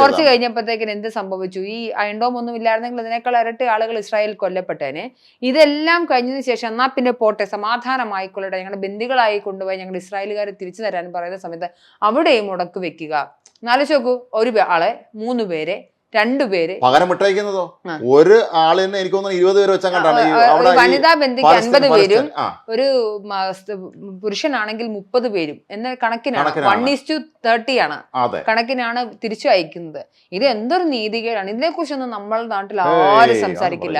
കുറച്ച് കഴിഞ്ഞപ്പോഴത്തേക്കിന് എന്ത് സംഭവിച്ചു? ഈ അയൺഡോം ഒന്നും ഇല്ലായിരുന്നെങ്കിൽ ഇതിനേക്കാൾ ഇരട്ടി ആളുകൾ ഇസ്രായേൽ കൊല്ലപ്പെട്ടേനെ. ഇതെല്ലാം കഴിഞ്ഞതിന് ശേഷം എന്നാ പിന്നെ പോട്ടെ സമാധാനമായിക്കൊള്ളട്ടെ. ഞങ്ങളുടെ ബന്ദികളായി കൊണ്ടുപോയി ഞങ്ങളുടെ ഇസ്രായേലുകാർ തിരിച്ചു തരാൻ പറയുന്ന സമയത്ത് അവിടെയും മുടക്ക് വെക്കുക. നാലു നോക്കൂ ഒരു ആളെ മൂന്ന് പേരെ രണ്ടുപേര്. പകരം വിട്ടയക്കുന്നതോ. ഒരു ആളിന് എനിക്ക് തോന്നുന്നു ഇരുപത് പേര് വെച്ചാൽ കണ്ടാണ് വനിതാ ബന്ധുക്ക് അൻപത് പേരും ഒരു പുരുഷനാണെങ്കിൽ മുപ്പത് പേരും എന്ന കണക്കിനാണ്. വൺ ഈസ് ടു തേർട്ടി ആണ്. കണക്കിനാണ് തിരിച്ചു അയക്കുന്നത്. ഇത് എന്തൊരു നീതികേടാണ്. ഇതിനെ കുറിച്ചൊന്നും നമ്മൾ നാട്ടിൽ ആരും സംസാരിക്കില്ല.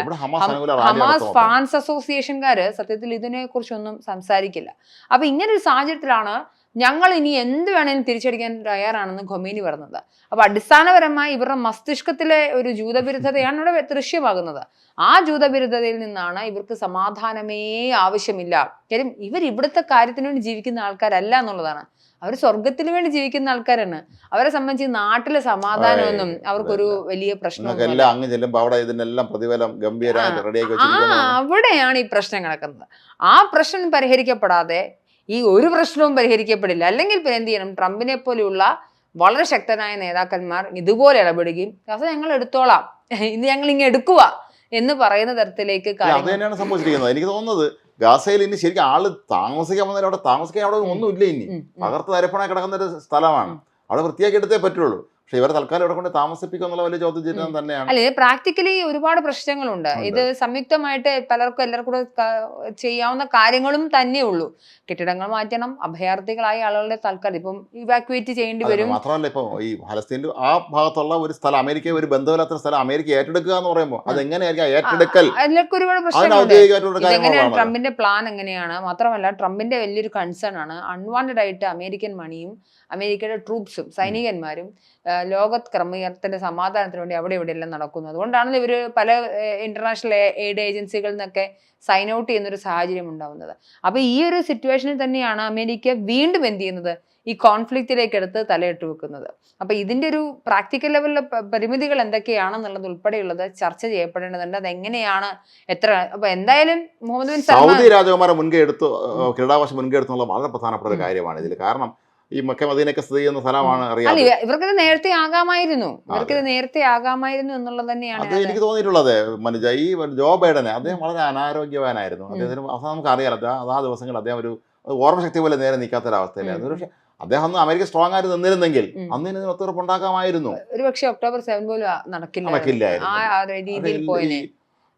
ഹമാസ് ഫാൻസ് അസോസിയേഷൻകാര് സത്യത്തിൽ ഇതിനെ കുറിച്ചൊന്നും സംസാരിക്കില്ല. അപ്പൊ ഇങ്ങനൊരു ഒരു സാഹചര്യത്തിലാണ് ഞങ്ങൾ ഇനി എന്ത് വേണേലും തിരിച്ചടിക്കാൻ തയ്യാറാണെന്ന് ഖൊമേനി പറഞ്ഞത്. അപ്പൊ അടിസ്ഥാനപരമായി ഇവരുടെ മസ്തിഷ്കത്തിലെ ഒരു ജൂതവിരുദ്ധതയാണ് ഇവിടെ ദൃശ്യമാകുന്നത്. ആ ജൂതവിരുദ്ധതയിൽ നിന്നാണ് ഇവർക്ക് സമാധാനമേ ആവശ്യമില്ല. കാര്യം ഇവർ ഇവിടുത്തെ കാര്യത്തിന് വേണ്ടി ജീവിക്കുന്ന ആൾക്കാരല്ല എന്നുള്ളതാണ്. അവർ സ്വർഗത്തിന് വേണ്ടി ജീവിക്കുന്ന ആൾക്കാരാണ്. അവരെ സംബന്ധിച്ച് നാട്ടിലെ സമാധാനമൊന്നും അവർക്കൊരു വലിയ പ്രശ്നം അങ്ങ് അവിടെ ഇതിനെല്ലാം പ്രതിഫലം ഗംഭീരമായിട്ട് റെഡിയാക്കി ആ അവിടെയാണ് ഈ പ്രശ്നം കിടക്കുന്നത് ആ പ്രശ്നം പരിഹരിക്കപ്പെടാതെ ഈ ഒരു പ്രശ്നവും പരിഹരിക്കപ്പെടില്ല. അല്ലെങ്കിൽ പിന്നെ എന്ത് ചെയ്യണം? ട്രംപിനെ പോലെയുള്ള വളരെ ശക്തനായ നേതാക്കന്മാർ ഇതുപോലെ ഇടപെടുകയും അത് ഞങ്ങൾ എടുത്തോളാം. ഇത് ഞങ്ങൾ ഇങ്ങനെ എടുക്കുക. എന്ന് പറയുന്ന തരത്തിലേക്ക് അത് തന്നെയാണ് സംഭവിച്ചിരിക്കുന്നത്. എനിക്ക് തോന്നുന്നത് ഗാസയിൽ ഇനി ശരിക്കും ആൾ താമസിക്കാൻ വന്നാലും അവിടെ താമസിക്കാൻ അവിടെ ഒന്നും ഇല്ല ഇനി. പകർത്ത്. തരപ്പണ കിടക്കുന്ന ഒരു സ്ഥലമാണ്. അവിടെ വൃത്തിയാക്കി എടുത്തേ പറ്റുള്ളൂ. പക്ഷെ ഇവരെ തൽക്കാലം ഇവിടെ കൊണ്ട് താമസിപ്പിക്കുക എന്നുള്ള വലിയ ചോദ്യം തന്നെയാണ്. അല്ലെ പ്രാക്ടിക്കലി ഒരുപാട് പ്രശ്നങ്ങളുണ്ട്. ഇത് സംയുക്തമായിട്ട് പലർക്കും എല്ലാവർക്കും കൂടെ ചെയ്യാവുന്ന കാര്യങ്ങളും തന്നെ ഉള്ളൂ കെട്ടിടങ്ങൾ മാറ്റണം അഭയാർത്ഥികളായ ആളുകളുടെ തൽക്കാലം ഇപ്പം ഇവാക്യുവേറ്റ് ചെയ്യേണ്ടി വരും. മാത്രമല്ല ഇപ്പൊ ഈ ഫലസ്തീനിൽ ആ ഭാഗത്തുള്ള ഒരു സ്ഥലം അമേരിക്ക ഒരു ബന്ധമില്ലാത്ത സ്ഥലം അമേരിക്ക ഏറ്റെടുക്കുക എന്ന് പറയുമ്പോൾ അത് എങ്ങനെയായിരിക്കും ഏറ്റെടുക്കൽ? ഒരുപാട് പ്രശ്നങ്ങളുണ്ട്. ട്രംപിന്റെ പ്ലാൻ എങ്ങനെയാണ്? മാത്രമല്ല ട്രംപിന്റെ വലിയൊരു കൺസേൺ ആണ് അൺവാണ്ടഡ് ആയിട്ട് അമേരിക്കൻ മണിയും അമേരിക്കയുടെ ട്രൂപ്സും സൈനികന്മാരും ആ, ലോക ക്രമീകരണത്തിന്റെ സമാധാനത്തിന് വേണ്ടി അവിടെ ഇവിടെ എല്ലാം നടക്കുന്നു. അതുകൊണ്ടാണല്ലോ ഇവർ പല ഇന്റർനാഷണൽ എയ്ഡ് ഏജൻസികളിൽ നിന്നൊക്കെ സൈൻ ഔട്ട് ചെയ്യുന്ന ഒരു സാഹചര്യം ഉണ്ടാവുന്നത്. അപ്പൊ ഈ ഒരു സിറ്റുവേഷനിൽ തന്നെയാണ് അമേരിക്ക വീണ്ടും എന്ത് ചെയ്യുന്നത്? ഈ കോൺഫ്ലിക്റ്റിലേക്ക് എടുത്ത് തലയിട്ട് വെക്കുന്നത്. അപ്പൊ ഇതിന്റെ ഒരു പ്രാക്ടിക്കൽ ലെവലിലെ പരിമിതികൾ എന്തൊക്കെയാണെന്നുള്ളത് ഉൾപ്പെടെയുള്ളത് ചർച്ച ചെയ്യപ്പെടേണ്ടതുണ്ട്. അതെങ്ങനെയാണ് എത്ര അപ്പൊ എന്തായാലും മുഹമ്മദ് ബിൻ സൗദി രാജകുമാരെ മുൻകൈ എടുത്തു കിരീടാവകാശം മുൻകൈ എടുത്തുള്ള വളരെ പ്രധാനപ്പെട്ട ഒരു കാര്യമാണ് ഇതിൽ കാരണം ഈ മക്ക മദീനൊക്കെ സ്ഥിതി ചെയ്യുന്ന സ്ഥലമാണ് അറിയാം ഇവർക്ക് ഇവർക്കിത് നേരത്തെ ആകാമായിരുന്നു. ഇവർക്കിത് നേരത്തെ ആകാമായിരുന്നു എന്നുള്ളത് തന്നെയാണ് അത് എനിക്ക് തോന്നിയിട്ടുള്ളത് മനുജ. ഈ ജോ ബൈഡനെ അദ്ദേഹം വളരെ അനാരോഗ്യവാനായിരുന്നു. അദ്ദേഹത്തിന് അവസാനം നമുക്ക് അറിയാം അത് ആ ദിവസങ്ങളിൽ അദ്ദേഹം ഒരു ഓർമ്മ ഓർമ്മശക്തി പോലെ നേരെ നിൽക്കാത്ത ഒരവസ്ഥയിലായിരുന്നു പക്ഷെ അദ്ദേഹം അന്ന് അമേരിക്ക സ്ട്രോങ് ആയിട്ട് നിന്നിരുന്നെങ്കിൽ അന്ന് ഇതിന് ഒത്തുറപ്പുണ്ടാക്കാമായിരുന്നു ഒരു പക്ഷേ ഒക്ടോബർ സെവൻ പോലും നടക്കില്ല നടക്കില്ലായിരുന്നു.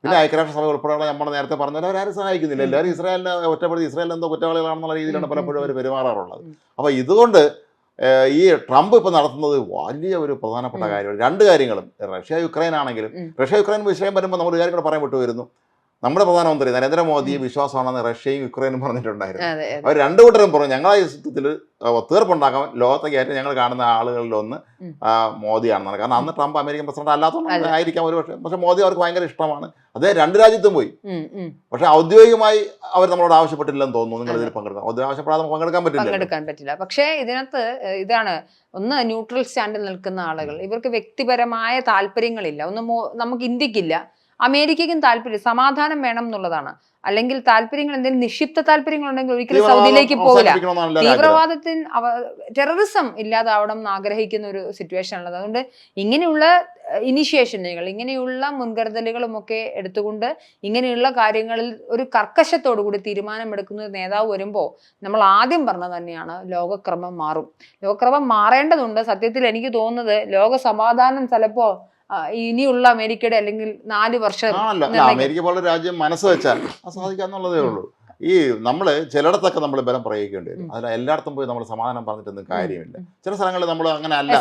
ആ. ഐക്യരാഷ്ട്ര സഭ പിന്നെ ഉൾപ്പെടെയുള്ള നമ്മൾ നേരത്തെ പറഞ്ഞാൽ അവരാരും സഹായിക്കുന്നില്ല എല്ലാവരും ഇസ്രായേലിനെ ഒറ്റപ്പെടുത്തി ഇസ്രായേൽ എന്തോ കുറ്റവാളികളാണെന്നുള്ള രീതിയിലാണ് പലപ്പോഴും അവർ പെരുമാറാറുള്ളത്. അപ്പോൾ അപ്പൊ ഇതുകൊണ്ട് ഈ ട്രംപ് ഇപ്പോൾ നടത്തുന്നത് വലിയ ഒരു പ്രധാനപ്പെട്ട കാര്യമാണ്. രണ്ട് കാര്യങ്ങളും. റഷ്യ യുക്രൈൻ ആണെങ്കിലും റഷ്യ യുക്രൈൻ വിഷയം വരുമ്പോൾ നമ്മൾ ഒരു കാര്യം കൂടെ പറയാൻ വിട്ടു വരുന്നു നമ്മുടെ പ്രധാനമന്ത്രി നരേന്ദ്രമോദിയും വിശ്വാസമാണെന്ന് റഷ്യയും യുക്രൈനും പറഞ്ഞിട്ടുണ്ടായിരുന്നു. അവർ രണ്ടു കൂട്ടരും പറഞ്ഞു ഞങ്ങളെ യുദ്ധത്തിൽ തീർപ്പുണ്ടാക്കാൻ ലോകത്തേക്ക് ഏറ്റവും ഞങ്ങൾ കാണുന്ന ആളുകളിൽ ഒന്ന്. മോദിയാണെന്നാണ് കാരണം അന്ന് ട്രംപ് അമേരിക്കൻ പ്രസിഡന്റ് അല്ലാത്തതുകൊണ്ട് ആയിരിക്കാം ഒരു പക്ഷേ പക്ഷെ മോദി അവർക്ക് ഭയങ്കര ഇഷ്ടമാണ്. അദ്ദേഹം രണ്ട് രാജ്യത്തും പോയി. പക്ഷെ ഔദ്യോഗികമായി അവർ നമ്മളോട് ആവശ്യപ്പെട്ടില്ലെന്ന് തോന്നുന്നു. നിങ്ങൾ ഇതിൽ പങ്കെടുക്കാം ഔദ്യോഗിക ആവശ്യപ്പെടാതെ പങ്കെടുക്കാൻ പറ്റില്ല പങ്കെടുക്കാൻ പറ്റില്ല. പക്ഷേ ഇതിനകത്ത് ഇതാണ് ഒന്ന് ന്യൂട്രൽ സ്റ്റാൻഡിൽ നിൽക്കുന്ന ആളുകൾ. ഇവർക്ക് വ്യക്തിപരമായ താല്പര്യങ്ങളില്ല. ഒന്ന് നമുക്ക് ഇന്ത്യക്കില്ല. അമേരിക്കയ്ക്കും താല്പര്യം സമാധാനം വേണം എന്നുള്ളതാണ്. അല്ലെങ്കിൽ താല്പര്യങ്ങൾ എന്തെങ്കിലും നിക്ഷിപ്ത താല്പര്യങ്ങൾ ഉണ്ടെങ്കിൽ ഒരിക്കലും സൗദിയിലേക്ക് പോകില്ല തീവ്രവാദത്തിന് അവ ടെററിസം ഇല്ലാതാവണം എന്ന് ആഗ്രഹിക്കുന്ന ഒരു സിറ്റുവേഷൻ ഉള്ളത് അതുകൊണ്ട് ഇങ്ങനെയുള്ള ഇനിഷ്യേഷനുകൾ ഇങ്ങനെയുള്ള മുൻകരുതലുകളും ഒക്കെ എടുത്തുകൊണ്ട് ഇങ്ങനെയുള്ള കാര്യങ്ങളിൽ ഒരു കർക്കശത്തോടുകൂടി തീരുമാനമെടുക്കുന്ന ഒരു നേതാവ് വരുമ്പോൾ നമ്മൾ ആദ്യം പറഞ്ഞത് തന്നെയാണ് ലോകക്രമം മാറും. ലോകക്രമം മാറേണ്ടതുണ്ട്. സത്യത്തിൽ എനിക്ക് തോന്നുന്നത് ലോക സമാധാനം ചിലപ്പോ ആ, ഇനിയുള്ള അമേരിക്കയുടെ അല്ലെങ്കിൽ നാല് വർഷം അമേരിക്ക പോലുള്ള രാജ്യം മനസ്സ് വെച്ചാൽ സാധിക്കാന്നുള്ളതേ ഉള്ളൂ. ഈ നമ്മൾ ചിലയിടത്തൊക്കെ നമ്മൾ ബലം പ്രയോഗിക്കേണ്ടി വരും. അതിൽ എല്ലായിടത്തും പോയി നമ്മൾ സമാധാനം പറഞ്ഞിട്ടൊന്നും കാര്യമില്ല. ചില സ്ഥലങ്ങളിൽ നമ്മൾ അങ്ങനെ അല്ല.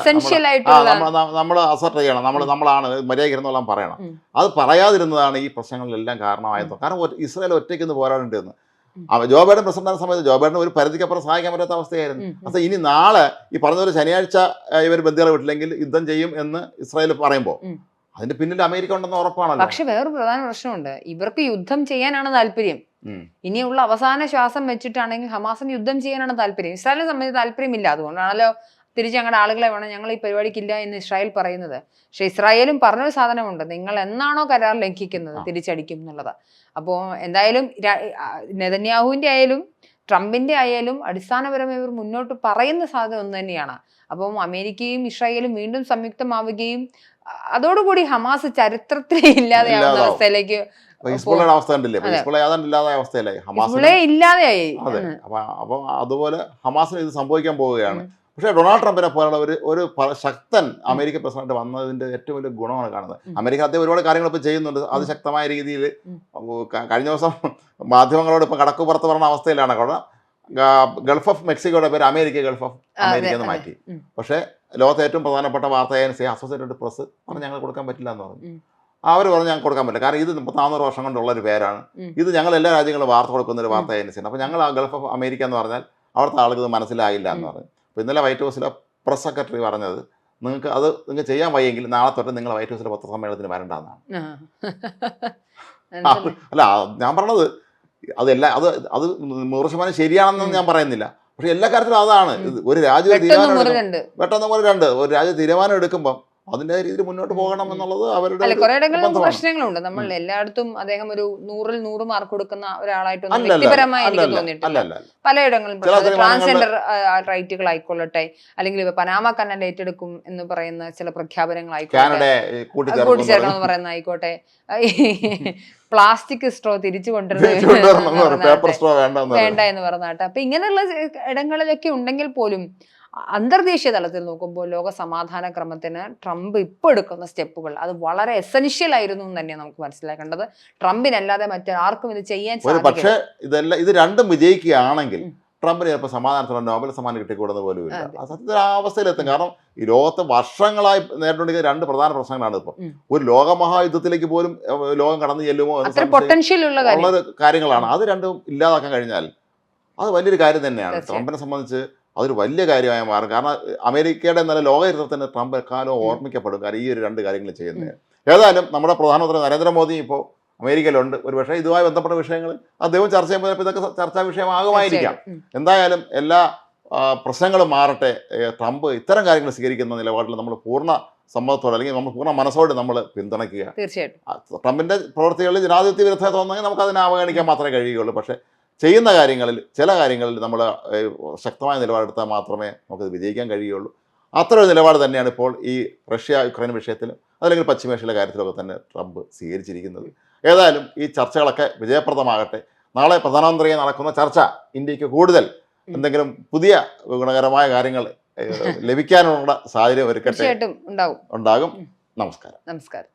നമ്മൾ അസർട്ട് ചെയ്യണം. നമ്മൾ നമ്മളാണ് മര്യാദ ഇരുന്നോളാം പറയണം അത് പറയാതിരുന്നതാണ് ഈ പ്രശ്നങ്ങളിലെല്ലാം കാരണമായത്. കാരണം ഇസ്രായേൽ ഒറ്റയ്ക്ക്. അവ- ജോ ബൈഡൻ പ്രസിഡന്റ് സമയത്ത് ജോ ബൈഡൻ ഒരു പരിധിക്കപ്പുറം സഹായിക്കാൻ പറ്റാത്ത അവസ്ഥയായിരുന്നു. ഉം, ഉം. അപ്പൊ ഇനി നാളെ ഈ പറഞ്ഞ പോലെ ശനിയാഴ്ച ഇവർ ബന്ദികളെ വിട്ടില്ലെങ്കിൽ യുദ്ധം ചെയ്യും എന്ന് ഇസ്രായേൽ പറയുമ്പോൾ അതിന്റെ പിന്നിൽ അമേരിക്ക ഉണ്ടെന്ന് ഉറപ്പാണല്ലോ. പക്ഷെ വേറൊരു പ്രധാന പ്രശ്നമുണ്ട്. ഇവർക്ക് യുദ്ധം ചെയ്യാനാണ് താല്പര്യം. ഇനിയുള്ള അവസാന ശ്വാസം വെച്ചിട്ടാണെങ്കിൽ ഹമാസിന് യുദ്ധം ചെയ്യാനാണ് താല്പര്യം. ഇസ്രായേലിനെ സംബന്ധിച്ച് താല്പര്യമില്ല. അതുകൊണ്ടാണല്ലോ തിരിച്ച് ഞങ്ങളുടെ ആളുകളെ വേണം. ഞങ്ങൾ ഈ പരിപാടിക്കില്ല എന്ന് ഇസ്രായേൽ പറയുന്നത്. പക്ഷെ ഇസ്രായേലും പറഞ്ഞൊരു സാധനമുണ്ട്. നിങ്ങൾ എന്നാണോ കരാർ ലംഘിക്കുന്നത്. തിരിച്ചടിക്കും എന്നുള്ളത്. അപ്പോൾ എന്തായാലും നെതന്യാഹുവിന്റെ ആയാലും ട്രംപിന്റെ ആയാലും അടിസ്ഥാനപരമായി ഇവർ മുന്നോട്ട് പറയുന്ന സാധ്യത ഒന്ന് തന്നെയാണ്. അപ്പം അമേരിക്കയും ഇസ്രായേലും വീണ്ടും സംയുക്തമാവുകയും അതോടുകൂടി ഹമാസ് ചരിത്രത്തിൽ ഇല്ലാതെയാവുന്ന അവസ്ഥയിലേക്ക് ഇല്ലാതെയായി. അപ്പൊ അതുപോലെ ഹമാസിന് ഇത് സംഭവിക്കാൻ പോവുകയാണ്. പക്ഷേ ഡൊണാൾഡ് ട്രംപിനെ പോലുള്ള ഒരു ഒരു ശക്തൻ അമേരിക്ക പ്രസിഡന്റ് വന്നതിന്റെ ഏറ്റവും വലിയ ഗുണമാണ് കാണുന്നത്. അമേരിക്ക അദ്ദേഹം ഒരുപാട് കാര്യങ്ങൾ ഇപ്പോൾ ചെയ്യുന്നുണ്ട്. അത് ശക്തമായ രീതിയിൽ കഴിഞ്ഞ ദിവസം മാധ്യമങ്ങളോട് ഇപ്പോൾ കടക്കു പുറത്ത് പറഞ്ഞ അവസ്ഥയിലാണ് കാരണം ഗൾഫ് ഓഫ് മെക്സിക്കോയുടെ പേര് അമേരിക്ക ഗൾഫ് ഓഫ് അമേരിക്ക എന്ന് മാറ്റി. പക്ഷേ ലോകത്തെ ഏറ്റവും പ്രധാനപ്പെട്ട വാർത്ത ഏജൻസി അസോസിയേറ്റഡ് പ്രസ് പറഞ്ഞ് ഞങ്ങൾ കൊടുക്കാൻ പറ്റില്ല എന്ന് പറഞ്ഞു. അവർ പറഞ്ഞ് ഞങ്ങൾക്ക് കൊടുക്കാൻ പറ്റില്ല. കാരണം ഇത് നാനൂറ് വർഷം കൊണ്ടുള്ള ഒരു പേരാണ്. ഇത് ഞങ്ങൾ എല്ലാ രാജ്യങ്ങളും വാർത്ത കൊടുക്കുന്ന ഒരു വാർത്ത ഏജൻസിയാണ് അപ്പോൾ ഞങ്ങൾ ആ ഗൾഫ് ഓഫ് അമേരിക്ക എന്ന് പറഞ്ഞാൽ അവിടുത്തെ ആളുകൾ മനസ്സിലായില്ല എന്ന് പറഞ്ഞു. അപ്പോൾ ഇന്നലെ വൈറ്റ് ഹൗസിലെ പ്രസ് സെക്രട്ടറി പറഞ്ഞത് നിങ്ങൾക്ക് അത് നിങ്ങൾക്ക് ചെയ്യാൻ വയ്യെങ്കിൽ നാളെ തൊട്ട് നിങ്ങൾ വൈറ്റ് ഹൗസിലെ പത്രസമ്മേളനത്തിന് വരണ്ടെന്നാണ്. അല്ല ഞാൻ പറഞ്ഞത് അതല്ല അത് അത് നൂറ് ശതമാനം ശരിയാണെന്ന് ഞാൻ പറയുന്നില്ല. പക്ഷെ എല്ലാ കാര്യത്തിലും അതാണ്. ഒരു രാജ്യം തീരുമാനം പെട്ടെന്ന് പോലെ രണ്ട് ഒരു രാജ്യം തീരുമാനം എടുക്കുമ്പം അതിന്റെ രീതിയിൽ മുന്നോട്ട് പോകണം എന്നുള്ളത് അവരുടെ പ്രശ്നങ്ങളുണ്ട്. നമ്മൾ എല്ലായിടത്തും അദ്ദേഹം ഒരു നൂറിൽ നൂറ് മാർക്ക് കൊടുക്കുന്ന ഒരാളായിട്ടൊന്നും വ്യക്തിപരമായി എനിക്ക് തോന്നിയിട്ടില്ല. പലയിടങ്ങളിലും ട്രാൻസ്ജെൻഡർ റൈറ്റുകൾ ആയിക്കൊള്ളട്ടെ അല്ലെങ്കിൽ ഇപ്പൊ പനാമ കന്നൻ ഏറ്റെടുക്കും എന്ന് പറയുന്ന ചില പ്രഖ്യാപനങ്ങൾ ആയിക്കോട്ടെ കൂട്ടിച്ചേർക്കണം എന്ന് പറയുന്ന ആയിക്കോട്ടെ പ്ലാസ്റ്റിക് സ്ട്രോ തിരിച്ചു കൊണ്ടുവരുന്നത് വേണ്ട എന്ന് പറഞ്ഞാട്ടെ. അപ്പൊ ഇങ്ങനെയുള്ള ഇടങ്ങളിലൊക്കെ ഉണ്ടെങ്കിൽ പോലും അന്തർദേശീയ തലത്തിൽ നോക്കുമ്പോൾ ലോക സമാധാന ക്രമത്തിന് ട്രംപ് ഇപ്പോൾ എടുക്കുന്ന സ്റ്റെപ്പുകൾ അത് വളരെ എസെൻഷ്യൽ ആയിരുന്നു എന്ന് തന്നെ നമുക്ക് മനസ്സിലാക്കേണ്ടത്. ട്രംപിനല്ലാതെ മറ്റാർക്കും ഇത് ചെയ്യാൻ പക്ഷേ ഇതെല്ലാം ഇത് രണ്ടും വിജയിക്കുകയാണെങ്കിൽ. ട്രംപിന് ചിലപ്പോൾ സമാധാനത്തോടെ നോബൽ സമ്മാനം കിട്ടിക്കൂടുന്ന പോലും ഇല്ല. ആ സത്യത്തിൽ ആ അവസ്ഥയിലെത്തും. കാരണം ഈ ലോകത്ത് വർഷങ്ങളായി നേരിട്ടുണ്ടെങ്കിൽ രണ്ട് പ്രധാന പ്രശ്നങ്ങളാണ് ഇപ്പോൾ. ഒരു ലോകമഹായുദ്ധത്തിലേക്ക് പോലും ലോകം കടന്നു ചെല്ലുമോ ഉള്ള കാര്യങ്ങളാണ്. അത് രണ്ടും ഇല്ലാതാക്കാൻ കഴിഞ്ഞാൽ അത് വലിയൊരു കാര്യം തന്നെയാണ്. ട്രംപിനെ സംബന്ധിച്ച് അതൊരു വലിയ കാര്യമായി മാറും കാരണം അമേരിക്കയുടെ നല്ല ലോകചരിത്രത്തിന് ട്രംപ് എക്കാലവും ഓർമ്മിക്കപ്പെടും കാരണം ഈ ഒരു രണ്ട് കാര്യങ്ങൾ ചെയ്യുന്നത് ഏതായാലും നമ്മുടെ പ്രധാനമന്ത്രി നരേന്ദ്രമോദി ഇപ്പോൾ അമേരിക്കയിലുണ്ട്. ഒരു പക്ഷേ ഇതുമായി ബന്ധപ്പെട്ട വിഷയങ്ങൾ അദ്ദേഹം ചർച്ച ചെയ്യുമ്പോൾ ഇതൊക്കെ ചർച്ചാ വിഷയമാകുമായിരിക്കാം. എന്തായാലും എല്ലാ പ്രശ്നങ്ങളും മാറട്ടെ. ട്രംപ് ഇത്തരം കാര്യങ്ങൾ സ്വീകരിക്കുന്ന നിലപാടിൽ നമ്മൾ പൂർണ സമ്മതത്തോടെ അല്ലെങ്കിൽ നമ്മൾ പൂർണ മനസ്സോടെ നമ്മൾ പിന്തുണയ്ക്കുക. തീർച്ചയായിട്ടും. ട്രംപിന്റെ ട്രംപിന്റെ പ്രവർത്തികളിൽ ജനാധിപത്യ വിരുദ്ധത തോന്നുന്നെങ്കിൽ നമുക്ക് അതിനെ അവഗണിക്കാൻ മാത്രമേ കഴിയുകയുള്ളൂ. പക്ഷേ ചെയ്യുന്ന കാര്യങ്ങളിൽ ചില കാര്യങ്ങളിൽ നമ്മൾ ശക്തമായ നിലപാടെടുത്താൽ മാത്രമേ നമുക്കത് വിജയിക്കാൻ കഴിയുള്ളൂ അത്ര ഒരു നിലപാട് തന്നെയാണ് ഇപ്പോൾ ഈ റഷ്യ യുക്രൈൻ വിഷയത്തിലും അതല്ലെങ്കിൽ പശ്ചിമേഷ്യയിലെ കാര്യത്തിലൊക്കെ തന്നെ ട്രംപ് സ്വീകരിച്ചിരിക്കുന്നത്. ഏതായാലും ഈ ചർച്ചകളൊക്കെ വിജയപ്രദമാകട്ടെ. നാളെ പ്രധാനമന്ത്രിയെ നടക്കുന്ന ചർച്ച ഇന്ത്യയ്ക്ക് കൂടുതൽ എന്തെങ്കിലും പുതിയ ഗുണകരമായ കാര്യങ്ങൾ ലഭിക്കാനുള്ള സാഹചര്യം ഒരുക്കട്ടെ ഉണ്ടാകും. നമസ്കാരം. നമസ്കാരം.